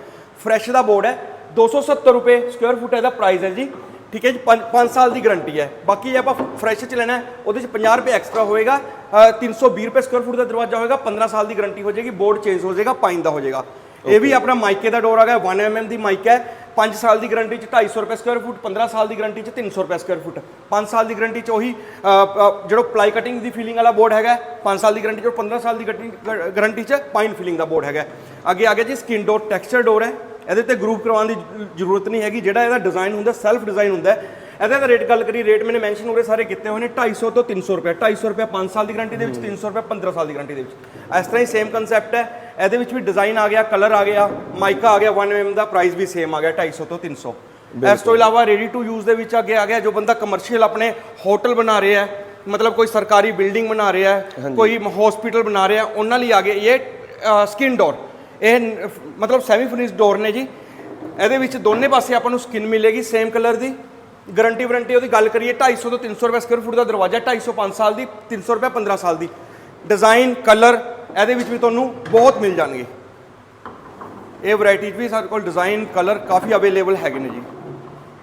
ਫਰੈਸ਼ ਦਾ ਬੋਰਡ ਹੈ। 270 ਰੁਪਏ ਸਕੁਅਰ ਫੁੱਟ ਇਹਦਾ ਪ੍ਰਾਈਸ ਹੈ ਜੀ। ਠੀਕ ਹੈ ਜੀ 5 ਸਾਲ ਦੀ ਗਾਰੰਟੀ ਹੈ। ਬਾਕੀ ਜੇ ਆਪਾਂ ਫਰੈਸ਼ ਚ ਲੈਣਾ ਉਹਦੇ ਚ 50 ਰੁਪਏ ਐਕਸਟਰਾ ਹੋਏਗਾ। ਅ, 320 ਰੁਪਏ ਸਕੁਅਰ ਫੁੱਟ ਦਾ ਦਰਵਾਜ਼ਾ ਹੋਏਗਾ। 15 ਸਾਲ ਦੀ ਗਾਰੰਟੀ ਹੋ ਜਾਏਗੀ। ਬੋਰਡ ਚੇਂਜ ਹੋ ਜਾਏਗਾ ਪਾਈਨ ਦਾ ਹੋ ਜਾਏਗਾ। ਇਹ ਵੀ ਆਪਣਾ ਮਾਈਕੇ ਦਾ ਡੋਰ ਆ ਗਿਆ 1 mm ਦੀ ਮਾਈਕ ਹੈ। 5 ਸਾਲ ਦੀ ਗਾਰੰਟੀ ਚ 250 ਰੁਪਏ ਸਕੁਅਰ ਫੁੱਟ 15 ਸਾਲ ਦੀ ਗਾਰੰਟੀ ਚ 300 ਰੁਪਏ ਸਕੁਅਰ ਫੁੱਟ 5 ਸਾਲ ਦੀ ਗਾਰੰਟੀ ਚ ਉਹੀ ਜਿਹੜਾ ਪਲਾਈ ਕਟਿੰਗ ਦੀ ਫੀਲਿੰਗ ਵਾਲਾ ਬੋਰਡ ਹੈਗਾ 5 ਸਾਲ ਦੀ ਗਾਰੰਟੀ ਚ 15 ਸਾਲ ਦੀ ਗਾਰੰਟੀ ਚ ਪਾਈਨ ਫੀਲਿੰਗ ਦਾ ਬੋਰਡ ਹੈਗਾ। ਅੱਗੇ ਆ ਗਿਆ ਜੀ ਸਕਿਨ ਡੋਰ ਟੈਕਸਚਰ ਡੋਰ ਹੈ। ਇਹਦੇ ਤੇ ਗਰੂਪ ਕਰਵਾਉਣ ਦੀ ਜ਼ਰੂਰਤ ਨਹੀਂ ਹੈਗੀ। ਜਿਹੜਾ ਇਹਦਾ ਡਿਜ਼ਾਈਨ ਹੁੰਦਾ ਸੈਲਫ ਡਿਜ਼ਾਈਨ ਹੁੰਦਾ। ਇਹਦਾ ਤਾਂ ਰੇਟ ਗੱਲ ਕਰੀ ਰੇਟ ਮੈंने ਮੈਂਸ਼ਨ ਉਰੇ ਸਾਰੇ ਕੀਤੇ ਹੋਏ ਨੇ 250 ਤੋਂ 300 ਰੁਪਏ। 250 ਰੁਪਏ 5 ਸਾਲ ਦੀ ਗਾਰੰਟੀ ਦੇ ਵਿੱਚ 300 ਰੁਪਏ 15 ਸਾਲ ਦੀ ਗਾਰੰਟੀ ਦੇ ਵਿੱਚ। ਇਸ ਤਰ੍ਹਾਂ ਹੀ ਸੇਮ ਕਨਸੈਪਟ ਹੈ। ਇਹਦੇ ਵਿੱਚ ਵੀ ਡਿਜ਼ਾਈਨ ਆ ਗਿਆ ਕਲਰ ਆ ਗਿਆ ਮਾਈਕਾ ਆ ਗਿਆ 1 mm ਦਾ ਪ੍ਰਾਈਸ ਵੀ ਸੇਮ ਆ ਗਿਆ 250 ਤੋਂ 300 ਇਸ ਤੋਂ ਇਲਾਵਾ ਰੈਡੀ ਟੂ ਯੂਜ਼ ਦੇ ਵਿੱਚ ਅੱਗੇ ਆ ਗਿਆ ਜੋ ਬੰਦਾ ਕਮਰਸ਼ੀਅਲ ਆਪਣੇ ਹੋਟਲ ਬਣਾ ਰਿਹਾ ਹੈ ਮਤਲਬ ਕੋਈ ਸਰਕਾਰੀ ਬਿਲਡਿੰਗ ਬਣਾ ਰਿਹਾ ਹੈ ਕੋਈ ਹਸਪੀਟਲ ਬਣਾ ਰਿਹਾ ਉਹਨਾਂ ਲਈ ਆ ਗਿਆ ਇਹ ਸਕਿਨ ਡੋਰ ਇਹ ਮਤਲਬ ਸੈਮੀ ਫਿਨਿਸ਼ ਡੋਰ ਨੇ ਜੀ। ਇਹਦੇ ਵਿੱਚ ਦੋਨੇ ਪਾਸੇ ਆਪਾਂ ਨੂੰ ਸਕਿਨ ਮਿਲੇਗੀ ਸੇਮ ਕਲਰ ਦੀ। ਗਾਰੰਟੀ ਵਾਰੰਟੀ ਉਹਦੀ ਗੱਲ ਕਰੀਏ 250 ਤੋਂ 300 ਰੁਪਏ ਸਕੁਅਰ ਫੁੱਟ ਦਾ ਦਰਵਾਜ਼ਾ 250 5 ਸਾਲ ਦੀ 300 ਰੁਪਏ 15 ਸਾਲ ਦੀ। ਡਿਜ਼ਾਈਨ ਕਲਰ ਇਹਦੇ ਵਿੱਚ ਵੀ ਤੁਹਾਨੂੰ ਬਹੁਤ ਮਿਲ ਜਾਣਗੇ। ਇਹ ਵੈਰਾਈਟੀ ਵੀ ਸਾਡੇ ਕੋਲ ਡਿਜ਼ਾਈਨ ਕਲਰ ਕਾਫੀ ਅਵੇਲੇਬਲ ਹੈਗੇ ਨੇ ਜੀ।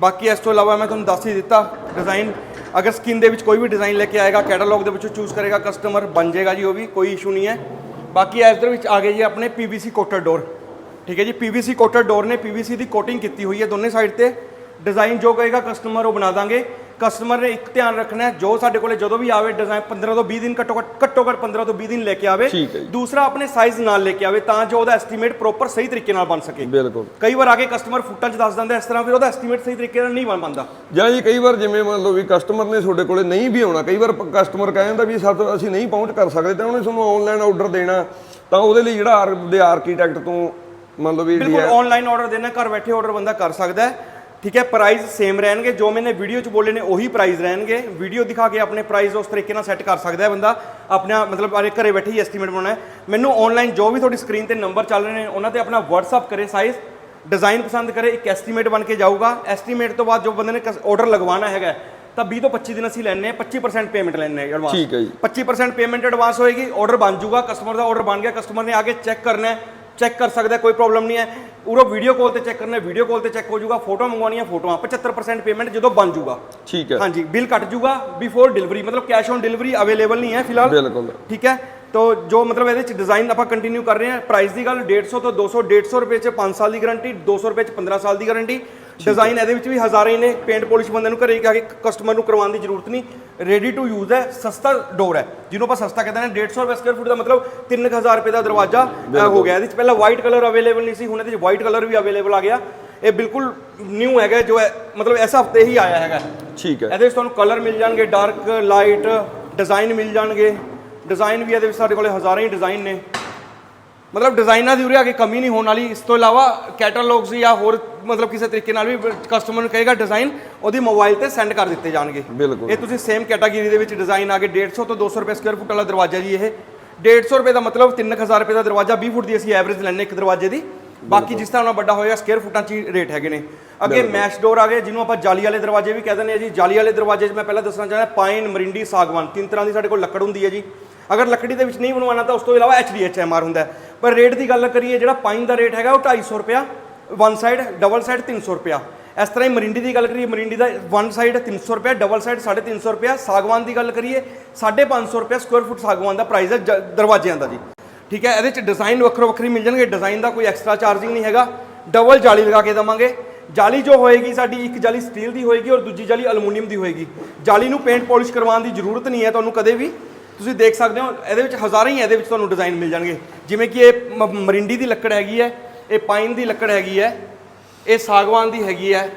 ਬਾਕੀ ਇਸ ਤੋਂ ਇਲਾਵਾ ਮੈਂ ਤੁਹਾਨੂੰ ਦੱਸ ਹੀ ਦਿੱਤਾ ਡਿਜ਼ਾਈਨ ਅਗਰ ਸਕਿਨ ਦੇ ਵਿੱਚ ਕੋਈ ਵੀ ਡਿਜ਼ਾਈਨ ਲੈ ਕੇ ਆਏਗਾ ਕੈਟਾਲੌਗ ਦੇ ਵਿੱਚੋਂ ਚੂਜ਼ ਕਰੇਗਾ ਕਸਟਮਰ ਬਣ ਜਾਏਗਾ ਜੀ ਉਹ ਵੀ, ਕੋਈ ਇਸ਼ੂ ਨਹੀਂ ਹੈ। ਬਾਕੀ ਇਸ ਦੇ ਵਿੱਚ ਆ ਗਏ ਜੀ ਆਪਣੇ PVC ਕੋਟਰ ਡੋਰ ਠੀਕ ਹੈ ਜੀ, PVC ਕੋਟਰ ਡੋਰ ਨੇ PVC ਦੀ ਕੋਟਿੰਗ ਕੀਤੀ ਹੋਈ ਹੈ ਦੋਨੇ ਸਾਈਡ ਤੇ। ਡਿਜ਼ਾਈਨ ਜੋ ਕਹੇਗਾ ਕਸਟਮਰ ਉਹ ਬਣਾ ਦਾਂਗੇ। ਕਸਟਮਰ ਨੇ ਇੱਕ ਧਿਆਨ ਰੱਖਣਾ ਹੈ ਜੋ ਸਾਡੇ ਕੋਲੇ ਜਦੋਂ ਵੀ ਆਵੇ ਡਿਜ਼ਾਈਨ 15 ਤੋਂ 20 ਦਿਨ ਘੱਟੋ ਘੱਟ ਘੱਟੋ ਘੱਟ 15 ਤੋਂ 20 ਦਿਨ ਲੈ ਕੇ ਆਵੇ। ਠੀਕ ਹੈ ਜੀ। ਦੂਸਰਾ ਆਪਣੇ ਸਾਈਜ਼ ਨਾਲ ਲੈ ਕੇ ਆਵੇ ਤਾਂ ਜੋ ਉਹਦਾ ਐਸਟੀਮੇਟ ਪ੍ਰੋਪਰ ਸਹੀ ਤਰੀਕੇ ਨਾਲ ਬਣ ਸਕੇ। ਬਿਲਕੁਲ। ਕਈ ਵਾਰ ਆ ਕੇ ਕਸਟਮਰ ਫੁੱਟਾਂ 'ਚ ਦੱਸ ਦਿੰਦਾ ਇਸ ਤਰ੍ਹਾਂ ਫਿਰ ਉਹਦਾ ਐਸਟੀਮੇਟ ਸਹੀ ਤਰੀਕੇ ਨਾਲ ਨਹੀਂ ਬਣ ਪਾਉਂਦਾ ਜਾਂ ਜੀ ਕਈ ਵਾਰ ਜਿਵੇਂ ਮੰਨ ਲਓ ਵੀ ਕਸਟਮਰ ਨੇ ਤੁਹਾਡੇ ਕੋਲੇ ਨਹੀਂ ਵੀ ਆਉਣਾ ਕਈ ਵਾਰ ਕਸਟਮਰ ਕਹਿ ਜਾਂਦਾ ਵੀ ਸਾਥੋਂ ਅਸੀਂ ਨਹੀਂ ਪਹੁੰਚ ਕਰ ਸਕਦੇ ਤਾਂ ਉਹਨੇ ਤੁਹਾਨੂੰ ਆਨਲਾਈਨ ਆਰਡਰ ਦੇਣਾ ਤਾਂ ਉਹਦੇ ਲਈ ਜਿਹੜਾ ਆਰ ਦੇ ਆਰਕੀਟੈਕਟ ਤੋਂ ਮੰਨ ਲਓ ਵੀ ਬਿਲਕੁਲ ਆਨਲਾਈਨ ਆਰਡਰ ਦੇਣਾ ਘਰ ਬੈਠੇ ਆਰਡਰ ਬੰਦਾ ਕਰ ਸਕਦਾ ਹੈ। ਠੀਕ ਹੈ ਪ੍ਰਾਈਸ ਸੇਮ ਰਹਿਣਗੇ ਜੋ ਮੈंने ਵੀਡੀਓ 'ਚ ਬੋਲੇ ਨੇ ਉਹੀ ਪ੍ਰਾਈਸ ਰਹਿਣਗੇ। ਵੀਡੀਓ ਦਿਖਾ ਕੇ ਆਪਣੇ ਪ੍ਰਾਈਸ ਉਸ ਤਰੀਕੇ ਨਾਲ ਸੈੱਟ ਕਰ ਸਕਦਾ ਹੈ ਬੰਦਾ। ਆਪਣਾ ਮਤਲਬ ਆਪਣੇ ਘਰੇ ਬੈਠੇ ਹੀ ਐਸਟੀਮੇਟ ਬਣਾਉਣਾ ਹੈ। ਮੈਨੂੰ ਆਨਲਾਈਨ ਜੋ ਵੀ ਤੁਹਾਡੀ ਸਕਰੀਨ ਤੇ ਨੰਬਰ ਚੱਲ ਰਹੇ ਨੇ ਉਹਨਾਂ ਤੇ ਆਪਣਾ WhatsApp ਕਰੇ ਸਾਈਜ਼ ਡਿਜ਼ਾਈਨ ਪਸੰਦ ਕਰੇ ਇੱਕ ਐਸਟੀਮੇਟ ਬਣ ਕੇ ਜਾਊਗਾ। ਐਸਟੀਮੇਟ ਤੋਂ ਬਾਅਦ ਜੋ ਬੰਦੇ ਨੇ ਆਰਡਰ ਲਗਵਾਉਣਾ ਹੈਗਾ ਤਾਂ 20 ਤੋਂ 25 ਦਿਨ ਅਸੀਂ ਲੈਣੇ ਆ 25% ਪੇਮੈਂਟ ਲੈਣੇ ਆ ਐਡਵਾਂਸ ਠੀਕ ਹੈ ਜੀ। 25% ਪੇਮੈਂਟ ਐਡਵਾਂਸ ਹੋਏਗੀ ਆਰਡਰ ਬਣ ਜਾਊਗਾ ਕਸਟਮਰ ਦਾ ਆਰਡਰ ਬਣ ਗਿਆ ਕਸਟਮਰ ਨੇ ਆ ਕੇ ਚੈੱਕ ਕਰਨਾ ਹੈ। ਚੈੱਕ ਕਰ ਸਕਦਾ ਕੋਈ ਪ੍ਰੋਬਲਮ ਨਹੀਂ ਹੈ। ਉਰੋ ਵੀਡੀਓ ਕਾਲ ਤੇ ਚੈੱਕ ਕਰਨਾ ਵੀਡੀਓ ਕਾਲ ਤੇ ਚੈੱਕ ਹੋ ਜਾਊਗਾ ਫੋਟੋ ਮੰਗਵਾਉਣੀਆਂ ਫੋਟੋਆਂ 75% ਪੇਮੈਂਟ ਜਦੋਂ ਬਣ ਜਾਊਗਾ। ਠੀਕ ਹੈ। ਹਾਂਜੀ ਬਿੱਲ ਕੱਟ ਜਾਊਗਾ ਬਿਫੋਰ ਡਿਲੀਵਰੀ ਮਤਲਬ ਕੈਸ਼ ਔਨ ਡਿਲੀਵਰੀ ਅਵੇਲੇਬਲ ਨਹੀਂ ਹੈ ਫਿਲਹਾਲ। ਬਿਲਕੁਲ। ਠੀਕ ਹੈ? ਤੋ ਜੋ ਮਤਲਬ ਇਹਦੇ ਚ ਡਿਜ਼ਾਈਨ ਆਪਾਂ ਕੰਟੀਨਿਊ ਕਰ ਰਹੇ ਹਾਂ ਪ੍ਰਾਈਸ ਦੀ ਗੱਲ 150 ਤੋਂ 200 150 ਰੁਪਏ ਚ 5 ਸਾਲ ਦੀ ਗਾਰੰਟੀ 200 ਰੁਪਏ ਚ 15 ਸਾਲ ਦੀ ਗਾਰੰਟੀ ਡਿਜ਼ਾਈਨ ਇਹਦੇ ਵਿੱਚ ਵੀ ਹਜ਼ਾਰਾਂ ਹੀ ਨੇ। ਪੇਂਟ ਪੋਲਿਸ਼ ਬੰਦੇ ਨੂੰ ਘਰੇ ਜਾ ਕੇ ਕਸਟਮਰ ਨੂੰ ਕਰਵਾਉਣ ਦੀ ਜ਼ਰੂਰਤ ਨਹੀਂ। ਰੈਡੀ ਟੂ ਯੂਜ਼ ਹੈ ਸਸਤਾ ਡੋਰ ਹੈ ਜਿਹਨੂੰ ਆਪਾਂ ਸਸਤਾ ਕਹਿੰਦੇ ਨੇ। 150 ਰੁਪਏ ਸਕੁਅਰ ਫੁੱਟ ਦਾ ਮਤਲਬ 3000 ਰੁਪਏ ਦਾ ਦਰਵਾਜ਼ਾ ਹੋ ਗਿਆ ਇਹਦੇ ਚ ਪਹਿਲਾਂ ਵਾਈਟ ਕਲਰ ਅਵੇਲੇਬਲ ਨਹੀਂ ਸੀ ਹੁਣ ਇਹਦੇ ਚ ਵਾਈਟ ਕਲਰ ਵੀ ਅਵੇਲੇਬਲ ਆ ਗਿਆ। ਇਹ ਬਿਲਕੁਲ ਨਿਊ ਹੈਗਾ ਜੋ ਹੈ ਮਤਲਬ ਇਸ ਹਫ਼ਤੇ ਹੀ ਆਇਆ ਹੈਗਾ। ਠੀਕ ਹੈ। ਇਹਦੇ ਵਿੱਚ ਤੁਹਾਨੂੰ ਕਲਰ ਮਿਲ ਜਾਣਗੇ ਡਾਰਕ ਲਾਈਟ ਡਿਜ਼ਾਈਨ ਮਿਲ ਜਾਣਗੇ। ਡਿਜ਼ਾਈਨ ਵੀ ਇਹਦੇ ਵਿੱਚ ਸਾਡੇ ਕੋਲੇ ਹਜ਼ਾਰਾਂ ਹੀ ਡਿਜ਼ਾਈਨ ਨੇ। ਮਤਲਬ ਡਿਜ਼ਾਈਨਾਂ ਦੀ ਉਰੇ ਆ ਕੇ ਕਮੀ ਨਹੀਂ ਹੋਣ ਵਾਲੀ। ਇਸ ਤੋਂ ਇਲਾਵਾ ਕੈਟਾਲੌਗਸ ਜਾਂ ਹੋਰ ਮਤਲਬ ਕਿਸੇ ਤਰੀਕੇ ਨਾਲ ਵੀ ਕਸਟਮਰ ਨੂੰ ਕਹੇਗਾ ਡਿਜ਼ਾਈਨ ਉਹਦੀ ਮੋਬਾਈਲ ਤੇ ਸੈਂਡ ਕਰ ਦਿੱਤੇ ਜਾਣਗੇ। ਬਿਲਕੁਲ। ਇਹ ਤੁਸੀਂ ਸੇਮ ਕੈਟਾਗਰੀ ਦੇ ਵਿੱਚ ਡਿਜ਼ਾਈਨ ਆ ਕੇ 150 ਤੋਂ 200 ਰੁਪਏ ਸਕੁਅਰ ਫੁੱਟ ਵਾਲਾ ਦਰਵਾਜ਼ਾ ਜੀ ਇਹ। 150 ਰੁਪਏ ਦਾ ਮਤਲਬ 3000 ਰੁਪਏ ਦਾ ਦਰਵਾਜ਼ਾ 20 ਫੁੱਟ ਦੀ ਅਸੀਂ ਐਵਰੇਜ ਲੈਣੇ ਇੱਕ ਦਰਵਾਜ਼ੇ ਦੀ। ਬਾਕੀ ਜਿਸ ਤਰ੍ਹਾਂ ਨਾਲ ਵੱਡਾ ਹੋਏਗਾ ਸਕੁਅਰ ਫੁੱਟਾਂ 'ਚ ਹੀ ਰੇਟ ਹੈਗੇ ਨੇ। ਅੱਗੇ ਮੈਸ਼ ਡੋਰ ਆ ਗਏ ਜਿਹਨੂੰ ਆਪਾਂ ਜਾਲੀ ਵਾਲੇ ਦਰਵਾਜ਼ੇ ਵੀ ਕਹਿ ਦਿੰਦੇ ਆ ਜੀ। ਜਾਲੀ ਵਾਲੇ ਦਰਵਾਜ਼ੇ 'ਚ ਮੈਂ ਪਹਿਲਾਂ ਦੱਸਣਾ ਚਾਹੁੰਦਾ ਪਾਈਨ ਮਰਿੰਡੀ ਸਾਗਵਾਨ ਤਿੰਨ ਤਰ੍ਹਾਂ ਦੀ ਸਾਡੇ ਕੋਲ ਲੱਕੜ ਹੁੰਦੀ ਹੈ ਜੀ। ਅਗਰ ਲੱਕੜੀ ਦੇ ਵਿੱਚ ਨਹੀਂ ਬਣਵਾਉਣਾ ਤਾਂ ਉਸ ਤੋਂ ਇਲਾਵਾ HDHMR ਹੁੰਦਾ। ਪਰ ਰੇਟ ਦੀ ਗੱਲ ਕਰੀਏ ਜਿਹੜਾ ਪਾਈਨ ਦਾ ਰੇਟ ਹੈਗਾ ਉਹ 250 ਰੁਪਿਆ ਵਨ ਸਾਈਡ ਡਬਲ ਸਾਈਡ 300 ਰੁਪਿਆ ਇਸ ਤਰ੍ਹਾਂ ਹੀ ਮਰਿੰਡੀ ਦੀ ਗੱਲ ਕਰੀਏ, ਮਰਿੰਡੀ ਦਾ ਵਨ ਸਾਈਡ 300 ਰੁਪਿਆ ਡਬਲ ਸਾਈਡ 350 ਰੁਪਿਆ ਸਾਗਵਾਨ ਦੀ ਗੱਲ ਕਰੀਏ 550 ਰੁਪਿਆ ਸਕੁਅਰ ਫੁੱਟ ਸਾਗਵਾਨ ਦਾ ਪ੍ਰਾਈਸ ਹੈ ਜ- ਦਰਵਾਜ਼ਿਆਂ ਦਾ ਜੀ। ਠੀਕ ਹੈ, ਇਹਦੇ ਚ ਡਿਜ਼ਾਈਨ ਵੱਖਰੋ ਵੱਖਰੀ ਮਿਲ ਜਾਣਗੇ ਡਿਜ਼ਾਈਨ ਦਾ ਕੋਈ ਐਕਸਟਰਾ ਚਾਰਜਿੰਗ ਨਹੀਂ ਹੈਗਾ। ਡਬਲ ਜਾਲੀ ਲਗਾ ਕੇ ਦਵਾਂਗੇ। ਜਾਲੀ ਜੋ ਹੋਏਗੀ ਸਾਡੀ, ਇੱਕ ਜਾਲੀ ਸਟੀਲ ਦੀ ਹੋਏਗੀ ਔਰ ਦੂਜੀ ਜਾਲੀ ਅਲੂਮੀਨੀਅਮ ਦੀ ਹੋਏਗੀ। ਜਾਲੀ ਨੂੰ ਪੇਂਟ ਪਾਲਿਸ਼ ਕਰਵਾਉਣ ਦੀ ਜ਼ਰੂਰਤ ਨਹੀਂ ਹੈ ਤੁਹਾਨੂੰ ਕਦੇ ਵੀ। ਤੁਸੀਂ ਦੇਖ ਸਕਦੇ ਹੋ, ਇਹਦੇ ਵਿੱਚ ਹਜ਼ਾਰਾਂ ਹੀ ਇਹਦੇ ਵਿੱਚ ਤੁਹਾਨੂੰ ਡਿਜ਼ਾਈਨ ਮਿਲ ਜਾਣਗੇ। ਜਿਵੇਂ ਕਿ ਇਹ ਮਰਿੰਡੀ ਦੀ ਲੱਕੜ ਹੈਗੀ ਹੈ ਇਹ ਪਾਈਨ ਦੀ ਲੱਕੜ ਹੈਗੀ ਹੈ ਇਹ ਸਾਗਵਾਨ ਦੀ ਹੈਗੀ ਹੈ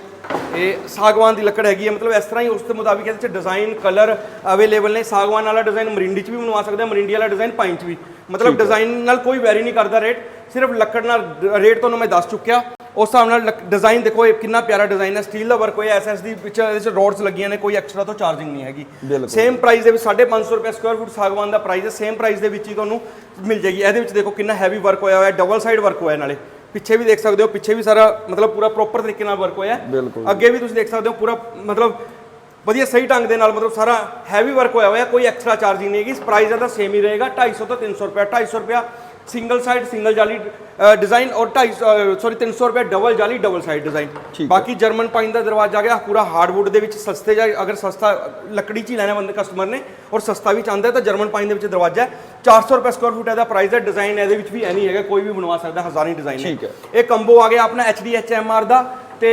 ਇਹ ਸਾਗਵਾਨ ਦੀ ਲੱਕੜ ਹੈਗੀ ਹੈ। ਮਤਲਬ ਇਸ ਤਰ੍ਹਾਂ ਹੀ ਉਸ ਦੇ ਮੁਤਾਬਿਕ ਇਹਦੇ ਚ ਡਿਜ਼ਾਈਨ ਕਲਰ ਅਵੇਲੇਬਲ ਨੇ। ਸਾਗਵਾਨ ਵਾਲਾ ਡਿਜ਼ਾਈਨ ਮਰਿੰਡੀ ਚ ਵੀ ਬਣਵਾ ਸਕਦੇ ਆ ਮਰਿੰਡੀ ਵਾਲਾ ਡਿਜ਼ਾਈਨ ਪਾਈਨ ਚ ਵੀ। ਮਤਲਬ ਡਿਜ਼ਾਈਨ ਨਾਲ ਕੋਈ ਵੈਰੀ ਨਹੀਂ ਕਰਦਾ ਰੇਟ ਸਿਰਫ ਲੱਕੜ ਨਾਲ ਰੇਟ ਤੁਹਾਨੂੰ ਮੈਂ ਦੱਸ ਚੁੱਕਿਆ। ਉਸ ਹਿਸਾਬ ਨਾਲ ਡਿਜ਼ਾਈਨ ਦੇਖੋ ਇਹ ਕਿੰਨਾ ਪਿਆਰਾ ਡਿਜ਼ਾਈਨ ਹੈ। ਸਟੀਲ ਦਾ ਵਰਕ ਹੋਇਆ ਐਸਐਸਡੀ ਵਿੱਚ ਇਹਦੇ ਚ ਰੋਡਸ ਲੱਗੀਆਂ ਨੇ ਕੋਈ ਐਕਸਟਰਾ ਤੋਂ ਚਾਰਜਿੰਗ ਨਹੀਂ ਹੈਗੀ। ਸੇਮ ਪ੍ਰਾਈਸ ਦੇ ਵਿੱਚ 550 ਰੁਪਏ ਸਕੁਅਰ ਫੁੱਟ ਸਾਗਵਾਨ ਦਾ ਪ੍ਰਾਈਸ ਹੈ। ਸੇਮ ਪ੍ਰਾਈਸ ਦੇ ਵਿੱਚ ਹੀ ਤੁਹਾਨੂੰ ਮਿਲ ਜਾਏਗੀ। ਇਹਦੇ ਵਿੱਚ ਦੇਖੋ ਕਿੰਨਾ ਹੈਵੀ ਵਰਕ ਹੋਇਆ ਹੋਇਆ ਡਬਲ ਸਾਈਡ ਵਰਕ ਹੋਇਆ ਨਾਲੇ। ਪਿੱਛੇ ਵੀ ਦੇਖ ਸਕਦੇ ਹੋ ਪਿੱਛੇ ਵੀ ਸਾਰਾ ਮਤਲਬ ਪੂਰਾ ਪ੍ਰੋਪਰ ਤਰੀਕੇ ਨਾਲ ਵਰਕ ਹੋਇਆ। ਬਿਲਕੁਲ। ਅੱਗੇ ਵੀ ਤੁਸੀਂ ਦੇਖ ਸਕਦੇ ਹੋ ਪੂਰਾ ਮਤਲਬ ਵਧੀਆ ਸਹੀ ਢੰਗ ਦੇ ਨਾਲ ਮਤਲਬ ਸਾਰਾ ਹੈਵੀ ਵਰਕ ਹੋਇਆ ਹੋਇਆ ਕੋਈ ਐਕਸਟਰਾ ਚਾਰਜਿੰਗ ਨਹੀਂ ਹੈਗੀ ਪ੍ਰਾਈਸ ਇਹਦਾ ਸੇਮ ਹੀ ਰਹੇਗਾ 250 ਤੋਂ 300 ਰੁਪਏ 250 ਰੁਪਏ ਸਿੰਗਲ ਸਾਈਡ ਸਿੰਗਲ ਜਾਲੀ ਡਿਜ਼ਾਈਨ ਔਰ 250 ਸੌਰੀ 300 ਰੁਪਏ ਡਬਲ ਜਾਲੀ ਡਬਲ ਸਾਈਡ ਡਿਜ਼ਾਈਨ ਬਾਕੀ ਜਰਮਨ ਪਾਈਨ ਦਾ ਦਰਵਾਜ਼ਾ ਆ ਗਿਆ ਪੂਰਾ ਹਾਰਡਵੁੱਡ ਦੇ ਵਿੱਚ ਸਸਤੇ ਜਾਂ ਅਗਰ ਸਸਤਾ ਲੱਕੜੀ 'ਚ ਹੀ ਲੈਣਾ ਬੰਦੇ ਕਸਟਮਰ ਨੇ ਔਰ ਸਸਤਾ ਵੀ ਚਾਹੁੰਦਾ ਤਾਂ ਜਰਮਨ ਪਾਈਨ ਦੇ ਵਿੱਚ ਦਰਵਾਜ਼ਾ ਹੈ 400 ਰੁਪਏ ਸਕੁਅਰ ਫੁੱਟ ਇਹਦਾ ਪ੍ਰਾਈਸ ਹੈ ਡਿਜ਼ਾਈਨ ਇਹਦੇ ਵਿੱਚ ਵੀ ਐ ਨਹੀਂ ਹੈਗਾ ਕੋਈ ਵੀ ਬਣਵਾ ਸਕਦਾ ਹਜ਼ਾਰਾਂ ਡਿਜ਼ਾਈਨ ਹੈ। ਇਹ ਕੰਬੋ ਆ ਗਿਆ ਆਪਣਾ HDHMR ਦਾ ਤੇ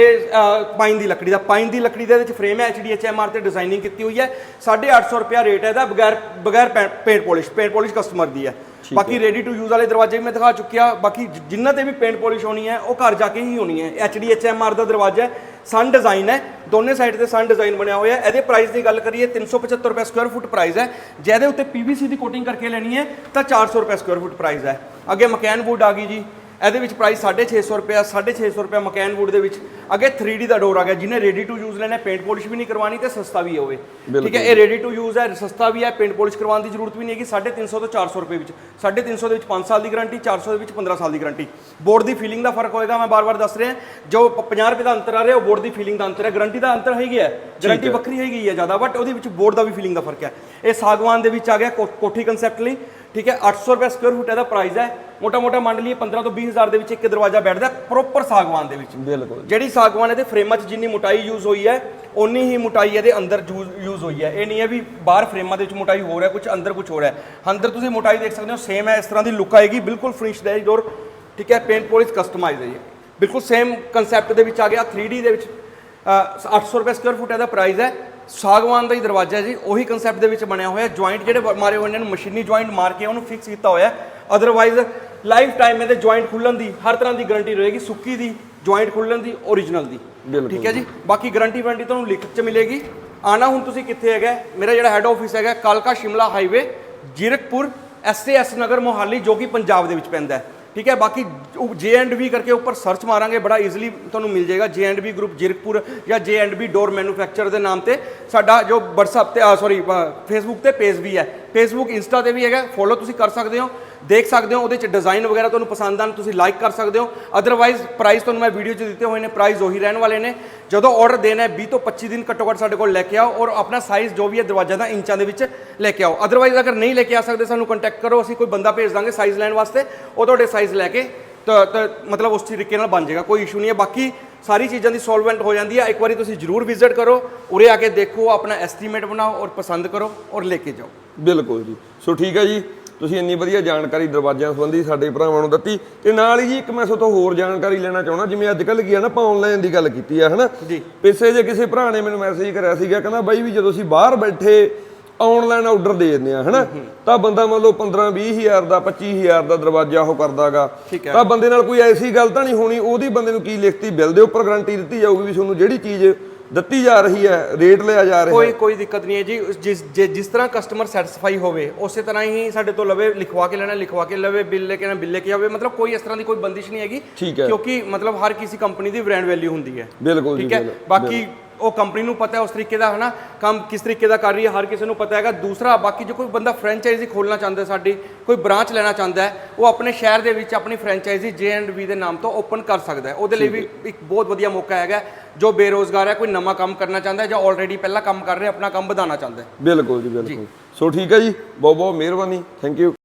ਪਾਈਨ ਦੀ ਲੱਕੜੀ ਦਾ ਪਾਈਨ ਦੀ ਲੱਕੜੀ ਦੇ ਵਿੱਚ ਫਰੇਮ ਹੈ HDHMR ਤੇ ਡਿਜ਼ਾਈਨਿੰਗ ਕੀਤੀ ਹੋਈ ਹੈ 850 ਰੁਪਿਆ ਰੇਟ ਹੈ ਇਹਦਾ ਬਗੈਰ ਬਗੈਰ paint polish paint polish customer ਦੀ ਹੈ ਬਾਕੀ ਰੈਡੀ ਟੂ ਯੂਜ਼ ਵਾਲੇ ਦਰਵਾਜ਼ੇ ਵੀ ਮੈਂ ਦਿਖਾ ਚੁੱਕਿਆ। ਬਾਕੀ ਜਿ- ਜਿਨ੍ਹਾਂ ਤੇ ਵੀ ਪੇਂਟ ਪਾਲਿਸ਼ ਹੋਣੀ ਹੈ ਉਹ ਘਰ ਜਾ ਕੇ ਹੀ ਹੋਣੀ ਹੈ। HDHMR ਦਾ ਦਰਵਾਜ਼ਾ ਹੈ ਸਨ ਡਿਜ਼ਾਈਨ ਹੈ। ਦੋਨੇ ਸਾਈਡ ਤੇ ਸਨ ਡਿਜ਼ਾਈਨ ਬਣਿਆ ਹੋਇਆ ਹੈ। ਇਹਦੇ ਪ੍ਰਾਈਸ ਦੀ ਗੱਲ ਕਰੀਏ 375 ਰੁਪਏ ਸਕੁਅਰ ਫੁੱਟ ਪ੍ਰਾਈਸ ਹੈ। ਜੇ ਇਹਦੇ ਉੱਤੇ PVC ਦੀ ਕੋਟਿੰਗ ਕਰਕੇ ਲੈਣੀ ਹੈ ਤਾਂ 400 ਰੁਪਏ ਸਕੁਅਰ ਫੁੱਟ ਪ੍ਰਾਈਸ ਹੈ। ਅੱਗੇ ਮਕੈਨ ਵੁੱਡ ਆ ਗਈ ਜੀ। ਇਹਦੇ ਵਿੱਚ ਪ੍ਰਾਈਸ 650 ਰੁਪਏ 650 ਰੁਪਏ ਮਕੈਨ ਵੁੱਡ ਦੇ ਵਿੱਚ। ਅੱਗੇ 3D ਦਾ ਡੋਰ ਆ ਗਿਆ ਜਿਹਨੇ ਰੈਡੀ ਟੂ ਯੂਜ਼ ਲੈਣਾ ਪੇਂਟ ਪਾਲਿਸ਼ ਵੀ ਨਹੀਂ ਕਰਵਾਣੀ ਤੇ ਸਸਤਾ ਵੀ ਹੋਵੇ ਠੀਕ ਹੈ ਇਹ ਰੈਡੀ ਟੂ ਯੂਜ਼ ਹੈ ਸਸਤਾ ਵੀ ਹੈ ਪੇਂਟ ਪਾਲਿਸ਼ ਕਰਵਾਉਣ ਦੀ ਜ਼ਰੂਰਤ ਵੀ ਨਹੀਂ ਹੈਗੀ 350 ਤੋਂ 400 ਰੁਪਏ ਵਿੱਚ। 350 ਦੇ ਵਿੱਚ 5 ਸਾਲ ਦੀ ਗਾਰੰਟੀ 400 ਦੇ ਵਿੱਚ 15 ਸਾਲ ਦੀ ਗਾਰੰਟੀ ਬੋਰਡ ਦੀ ਫੀਲਿੰਗ ਦਾ ਫ਼ਰਕ ਹੋਏਗਾ ਮੈਂ ਬਾਰ-ਬਾਰ ਦੱਸ ਰਿਹਾ। ਜੋ 50 ਰੁਪਏ ਦਾ ਅੰਤਰ ਆ ਰਿਹਾ ਉਹ ਬੋਰਡ ਦੀ ਫੀਲਿੰਗ ਦਾ ਅੰਤਰ ਹੈ। ਗਾਰੰਟੀ ਦਾ ਅੰਤਰ ਹੈਗੀ ਹੈ। ਗਾਰੰਟੀ ਵੱਖਰੀ ਹੈਗੀ ਹੈ ਜ਼ਿਆਦਾ ਬਟ ਉਹਦੇ ਵਿੱਚ ਬੋਰਡ ਦਾ ਵੀ ਫੀਲਿੰਗ ਦਾ ਫ਼ਰਕ ਹੈ। ਇਹ ਸਾਗਵਾਨ ਦੇ ਵਿੱਚ ਆ ਗਿਆ ਕੋਠੀ ਕਨਸੈਪਟ ਲਈ। ਠੀਕ ਹੈ 800 ਰੁਪਏ ਸਕੁਅਰ ਫੁੱਟ ਇਹਦਾ ਪ੍ਰਾਈਸ ਹੈ। ਮੋਟਾ ਮੋਟਾ ਮੰਨ ਲਈਏ 15 ਤੋਂ 20 ਹਜ਼ਾਰ ਦੇ ਵਿੱਚ ਇੱਕ ਦਰਵਾਜ਼ਾ ਬੈਠਦਾ ਪ੍ਰੋਪਰ ਸਾਗਵਾਨ ਦੇ ਵਿੱਚ। ਬਿਲਕੁਲ। ਜਿਹੜੀ ਸਾਗਵਾਨ ਇਹਦੇ ਫਰੇਮਾਂ 'ਚ ਜਿੰਨੀ ਮੋਟਾਈ ਯੂਜ਼ ਹੋਈ ਹੈ ਓਨੀ ਹੀ ਮੋਟਾਈ ਇਹਦੇ ਅੰਦਰ ਯੂਜ਼ ਹੋਈ ਹੈ। ਇਹ ਨਹੀਂ ਹੈ ਵੀ ਬਾਹਰ ਫਰੇਮਾਂ ਦੇ ਵਿੱਚ ਮੋਟਾਈ ਹੋ ਰਿਹਾ ਕੁਝ ਅੰਦਰ ਕੁਝ ਹੋ ਰਿਹਾ। ਹੈ ਅੰਦਰ ਤੁਸੀਂ ਮੋਟਾਈ ਦੇਖ ਸਕਦੇ ਹੋ ਸੇਮ ਹੈ ਇਸ ਤਰ੍ਹਾਂ ਦੀ ਲੁੱਕ ਆਏਗੀ ਬਿਲਕੁਲ ਫਿਨਿਸ਼ ਡੈਸ਼ ਡੋਰ ਠੀਕ ਹੈ ਪੇਂਟ ਪੋਲਿਸ਼ ਕਸਟਮਾਈਜ਼ ਹੈ ਇਹ। ਬਿਲਕੁਲ ਸੇਮ ਕਨਸੈਪਟ ਦੇ ਵਿੱਚ ਆ ਗਿਆ 3D ਦੇ ਵਿੱਚ। ਅ, 800 ਰੁਪਏ ਸਕੁਅਰ ਫੁੱਟ ਇਹਦਾ ਪ੍ਰਾਈਸ ਹੈ। ਸਾਗਵਾਨ ਦਾ ਹੀ ਦਰਵਾਜ਼ਾ ਜੀ ਉਹੀ ਕਨਸੈਪਟ ਦੇ ਵਿੱਚ ਬਣਿਆ ਹੋਇਆ। ਜੁਆਇੰਟ ਜਿਹੜੇ ਮਾਰੇ ਹੋਏ ਨੇ ਮਸ਼ੀਨੀ ਜੁਆਇੰਟ ਮਾਰ ਕੇ ਉਹਨੂੰ ਫਿਕਸ ਕੀਤਾ ਹੋਇਆ। ਅਦਰਵਾਈਜ਼ ਲਾਈਫ ਟਾਈਮ ਇਹਦੇ ਜੁਆਇੰਟ ਖੁੱਲਣ ਦੀ ਹਰ ਤਰ੍ਹਾਂ ਦੀ ਗਾਰੰਟੀ ਰਹੇਗੀ। ਸੁੱਕੀ ਦੀ ਜੁਆਇੰਟ ਖੁੱਲਣ ਦੀ ਓਰੀਜਨਲ ਦੀ। ਠੀਕ ਹੈ ਜੀ? ਬਾਕੀ ਗਾਰੰਟੀ ਵਾਰੰਟੀ ਤੁਹਾਨੂੰ ਲਿਖਤ ਚ ਮਿਲੇਗੀ। ਆਣਾ ਹੁਣ ਤੁਸੀਂ ਕਿੱਥੇ ਹੈਗਾ? ਮੇਰਾ ਜਿਹੜਾ ਹੈੱਡ ਆਫਿਸ ਹੈਗਾ ਕਾਲਕਾ ਸ਼ਿਮਲਾ ਹਾਈਵੇ ਜੀਰਕਪੁਰ ਐਸਏਐਸ ਨਗਰ ਮੋਹਾਲੀ ਜੋ ਕਿ ਪੰਜਾਬ ਦੇ ਵਿੱਚ ਪੈਂਦਾ ਹੈ। ਠੀਕ ਹੈ, ਬਾਕੀ ਜੇ ਐਂਡ ਵੀ ਕਰਕੇ ਉੱਪਰ ਸਰਚ ਮਾਰਾਂਗੇ, ਬੜਾ ਈਜ਼ੀਲੀ ਤੁਹਾਨੂੰ ਮਿਲ ਜਾਏਗਾ। ਜੇ ਐਂਡ ਵੀ ਗਰੁੱਪ ਜੀਰਕਪੁਰ ਜਾਂ ਜੇ ਐਂਡ ਵੀ ਡੋਰ ਮੈਨੂਫੈਕਚਰ ਦੇ ਨਾਮ ਤੇ ਸਾਡਾ ਜੋ WhatsApp ਤੇ ਸੌਰੀ ਫੇਸਬੁੱਕ ਤੇ ਪੇਜ ਵੀ ਹੈ। ਫੇਸਬੁੱਕ ਇੰਸਟਾ ਤੇ ਵੀ ਹੈਗਾ। ਫੋਲੋ ਤੁਸੀਂ ਕਰ ਸਕਦੇ ਹੋ, ਦੇਖ ਸਕਦੇ ਹੋ, ਉਹਦੇ ਚ ਡਿਜ਼ਾਈਨ ਵਗੈਰਾ ਤੁਹਾਨੂੰ ਪਸੰਦ ਆਣ ਤੁਸੀਂ ਲਾਈਕ ਕਰ ਸਕਦੇ ਹੋ। ਅਦਰਵਾਈਜ਼ ਪ੍ਰਾਈਸ ਤੁਹਾਨੂੰ ਮੈਂ ਵੀਡੀਓ 'ਚ ਦਿੱਤੇ ਹੋਏ ਨੇ ਪ੍ਰਾਈਸ ਉਹੀ ਰਹਿਣ ਵਾਲੇ ਨੇ। ਜਦੋਂ ਆਰਡਰ ਦੇਣਾ ਹੈ 20 ਤੋਂ 25 ਦਿਨ ਘੱਟੋ ਘੱਟ ਸਾਡੇ ਕੋਲ ਲੈ ਕੇ ਆਓ ਔਰ ਆਪਣਾ ਸਾਈਜ਼ ਜੋ ਵੀ ਹੈ ਦਰਵਾਜ਼ਾ ਦਾ ਇੰਚਾਂ ਦੇ ਵਿੱਚ ਲੈ ਕੇ ਆਓ। ਅਦਰਵਾਈਜ਼ ਅਗਰ ਨਹੀਂ ਲੈ ਕੇ ਆ ਸਕਦੇ, ਸਾਨੂੰ ਕੰਟੈਕਟ ਕਰੋ, ਅਸੀਂ ਕੋਈ ਬੰਦਾ ਭੇਜ ਦਾਂਗੇ ਸਾਈਜ਼ ਲੈਣ ਵਾਸਤੇ, ਉਹ ਤੁਹਾਡੇ ਸਾਈਜ਼ ਲੈ ਕੇ ਤਾਂ ਤਾਂ, ਮਤਲਬ ਉਸ ਤਰੀਕੇ ਨਾਲ ਬਣ ਜਾਏਗਾ, ਕੋਈ ਇਸ਼ੂ ਨਹੀਂ ਹੈ। ਬਾਕੀ ਸਾਰੀ ਚੀਜ਼ਾਂ ਦੀ ਸੋਲਵੈਂਟ ਹੋ ਜਾਂਦੀ ਹੈ ਇੱਕ ਵਾਰੀ ਤੁਸੀਂ ਜਰੂਰ ਵਿਜ਼ਿਟ ਕਰੋ ਉਰੇ ਆ ਕੇ ਦੇਖੋ ਆਪਣਾ ਐਸਟੀਮੇਟ ਬਣਾਓ ਔਰ ਪਸੰਦ ਕਰੋ ਔਰ ਲੈ ਕੇ ਜਾਓ। ਬਿਲਕੁਲ ਜੀ। ਸੋ ਠੀਕ ਹੈ ਜੀ ਤੁਸੀਂ ਇੰਨੀ ਵਧੀਆ ਜਾਣਕਾਰੀ ਦਰਵਾਜ਼ਿਆਂ ਸੰਬੰਧੀ ਸਾਡੇ ਭਰਾਵਾਂ ਨੂੰ ਦਿੱਤੀ। ਤੇ ਨਾਲ ਹੀ ਜੀ ਇੱਕ ਮੈਂ ਤੁਹਾਡੇ ਤੋਂ ਹੋਰ ਜਾਣਕਾਰੀ ਲੈਣਾ ਚਾਹੁੰਦਾ ਜਿਵੇਂ ਅੱਜ ਕੱਲ੍ਹ ਕੀ ਆ ਨਾ ਆਪਾਂ ਆਨਲਾਈਨ ਦੀ ਗੱਲ ਕੀਤੀ ਆ ਹਨਾ? ਜੀ। ਪਿੱਛੇ ਜੇ ਕਿਸੇ ਭਰਾ ਨੇ ਮੈਨੂੰ ਮੈਸੇਜ ਕਰਿਆ ਸੀਗਾ ਕਹਿੰਦਾ ਬਾਈ ਵੀ ਜਦੋਂ ਅਸੀਂ ਬਾਹਰ ਬੈਠੇ ਆਨਲਾਈਨ ਆਰਡਰ ਦੇ ਦਿੰਦੇ ਆ ਹਨਾ? ਤਾਂ ਬੰਦਾ ਮੰਨ ਲਓ 15 20 ਹਜ਼ਾਰ ਦਾ 25 ਹਜ਼ਾਰ ਦਾ ਦਰਵਾਜ਼ਾ ਉਹ ਕਰਦਾਗਾ। ਤਾਂ ਬੰਦੇ ਨਾਲ ਕੋਈ ਐਸੀ ਗੱਲ ਤਾਂ ਨਹੀਂ ਹੋਣੀ ਉਹਦੀ ਬੰਦੇ ਨੂੰ ਕੀ ਲਿਖਤੀ ਬਿੱਲ ਦੇ ਉੱਪਰ ਗਾਰੰਟੀ ਦਿੱਤੀ ਜਾਊਗੀ ਵੀ ਤੁਹਾਨੂੰ ਜਿਹੜੀ ਚੀਜ਼ ਦਿੱਤੀ ਜਾ ਰਹੀ ਹੈ ਰੇਟ ਲਿਆ ਜਾ ਰਿਹਾ ਕੋਈ ਕੋਈ ਦਿੱਕਤ ਨਹੀਂ ਹੈ ਜੀ। ਜਿਸ ਜਿਸ ਤਰ੍ਹਾਂ ਕਸਟਮਰ ਸੈਟੀਸਫਾਈ ਹੋਵੇ ਉਸੇ ਤਰ੍ਹਾਂ ਹੀ ਸਾਡੇ ਤੋਂ ਲਵੇ ਲਿਖਵਾ ਕੇ ਲੈਣਾ ਲਿਖਵਾ ਕੇ ਲਵੇ ਬਿੱਲ ਲੈ ਕੇ ਆਣਾ ਬਿੱਲ ਲੈ ਕੇ ਆਵੇ ਮਤਲਬ ਕੋਈ ਇਸ ਤਰ੍ਹਾਂ ਦੀ ਕੋਈ ਬੰਦਿਸ਼ ਨਹੀਂ ਹੈਗੀ। ਕਿਉਂਕਿ ਮਤਲਬ ਹਰ ਕਿਸੇ ਕੰਪਨੀ ਦੀ ਬ੍ਰਾਂਡ ਵੈਲਿਊ ਹੁੰਦੀ ਹੈ। ਬਿਲਕੁਲ ਠੀਕ ਹੈ। ਬਾਕੀ ਉਹ ਕੰਪਨੀ ਨੂੰ ਪਤਾ ਹੈ ਉਸ ਤਰੀਕੇ ਦਾ ਹਨਾ? ਕੰਮ ਕਿਸ ਤਰੀਕੇ ਦਾ ਕਰ ਰਹੀ ਹੈ ਹਰ ਕਿਸੇ ਨੂੰ ਪਤਾ ਹੈਗਾ। ਦੂਸਰਾ ਬਾਕੀ ਜੋ ਕੋਈ ਬੰਦਾ ਫਰੈਂਚਾਈਜ਼ੀ ਖੋਲਣਾ ਚਾਹੁੰਦਾ ਹੈ ਸਾਡੀ ਕੋਈ ਬ੍ਰਾਂਚ ਲੈਣਾ ਚਾਹੁੰਦਾ ਹੈ ਉਹ ਆਪਣੇ ਸ਼ਹਿਰ ਦੇ ਵਿੱਚ ਆਪਣੀ ਫਰੈਂਚਾਈਜ਼ੀ J&V ਦੇ ਨਾਮ ਤੋਂ ਓਪਨ ਕਰ ਸਕਦਾ ਹੈ। ਉਹਦੇ ਲਈ ਵੀ ਇੱਕ ਬਹੁਤ ਵਧੀਆ ਮੌਕਾ ਹੈਗਾ ਜੋ ਬੇਰੋਜ਼ਗਾਰ ਹੈ ਕੋਈ ਨਵਾਂ ਕੰਮ ਕਰਨਾ ਚਾਹੁੰਦਾ ਹੈ ਜਾਂ ਆਲਰੇਡੀ ਪਹਿਲਾਂ ਕੰਮ ਕਰ ਰਿਹਾ ਆਪਣਾ ਕੰਮ ਵਧਾਉਣਾ ਚਾਹੁੰਦਾ ਹੈ। ਬਿਲਕੁਲ ਜੀ ਬਿਲਕੁਲ। ਸੋ ਠੀਕ ਹੈ ਜੀ ਬਹੁਤ ਬਹੁਤ ਮਿਹਰਬਾਨੀ ਥੈਂਕ ਯੂ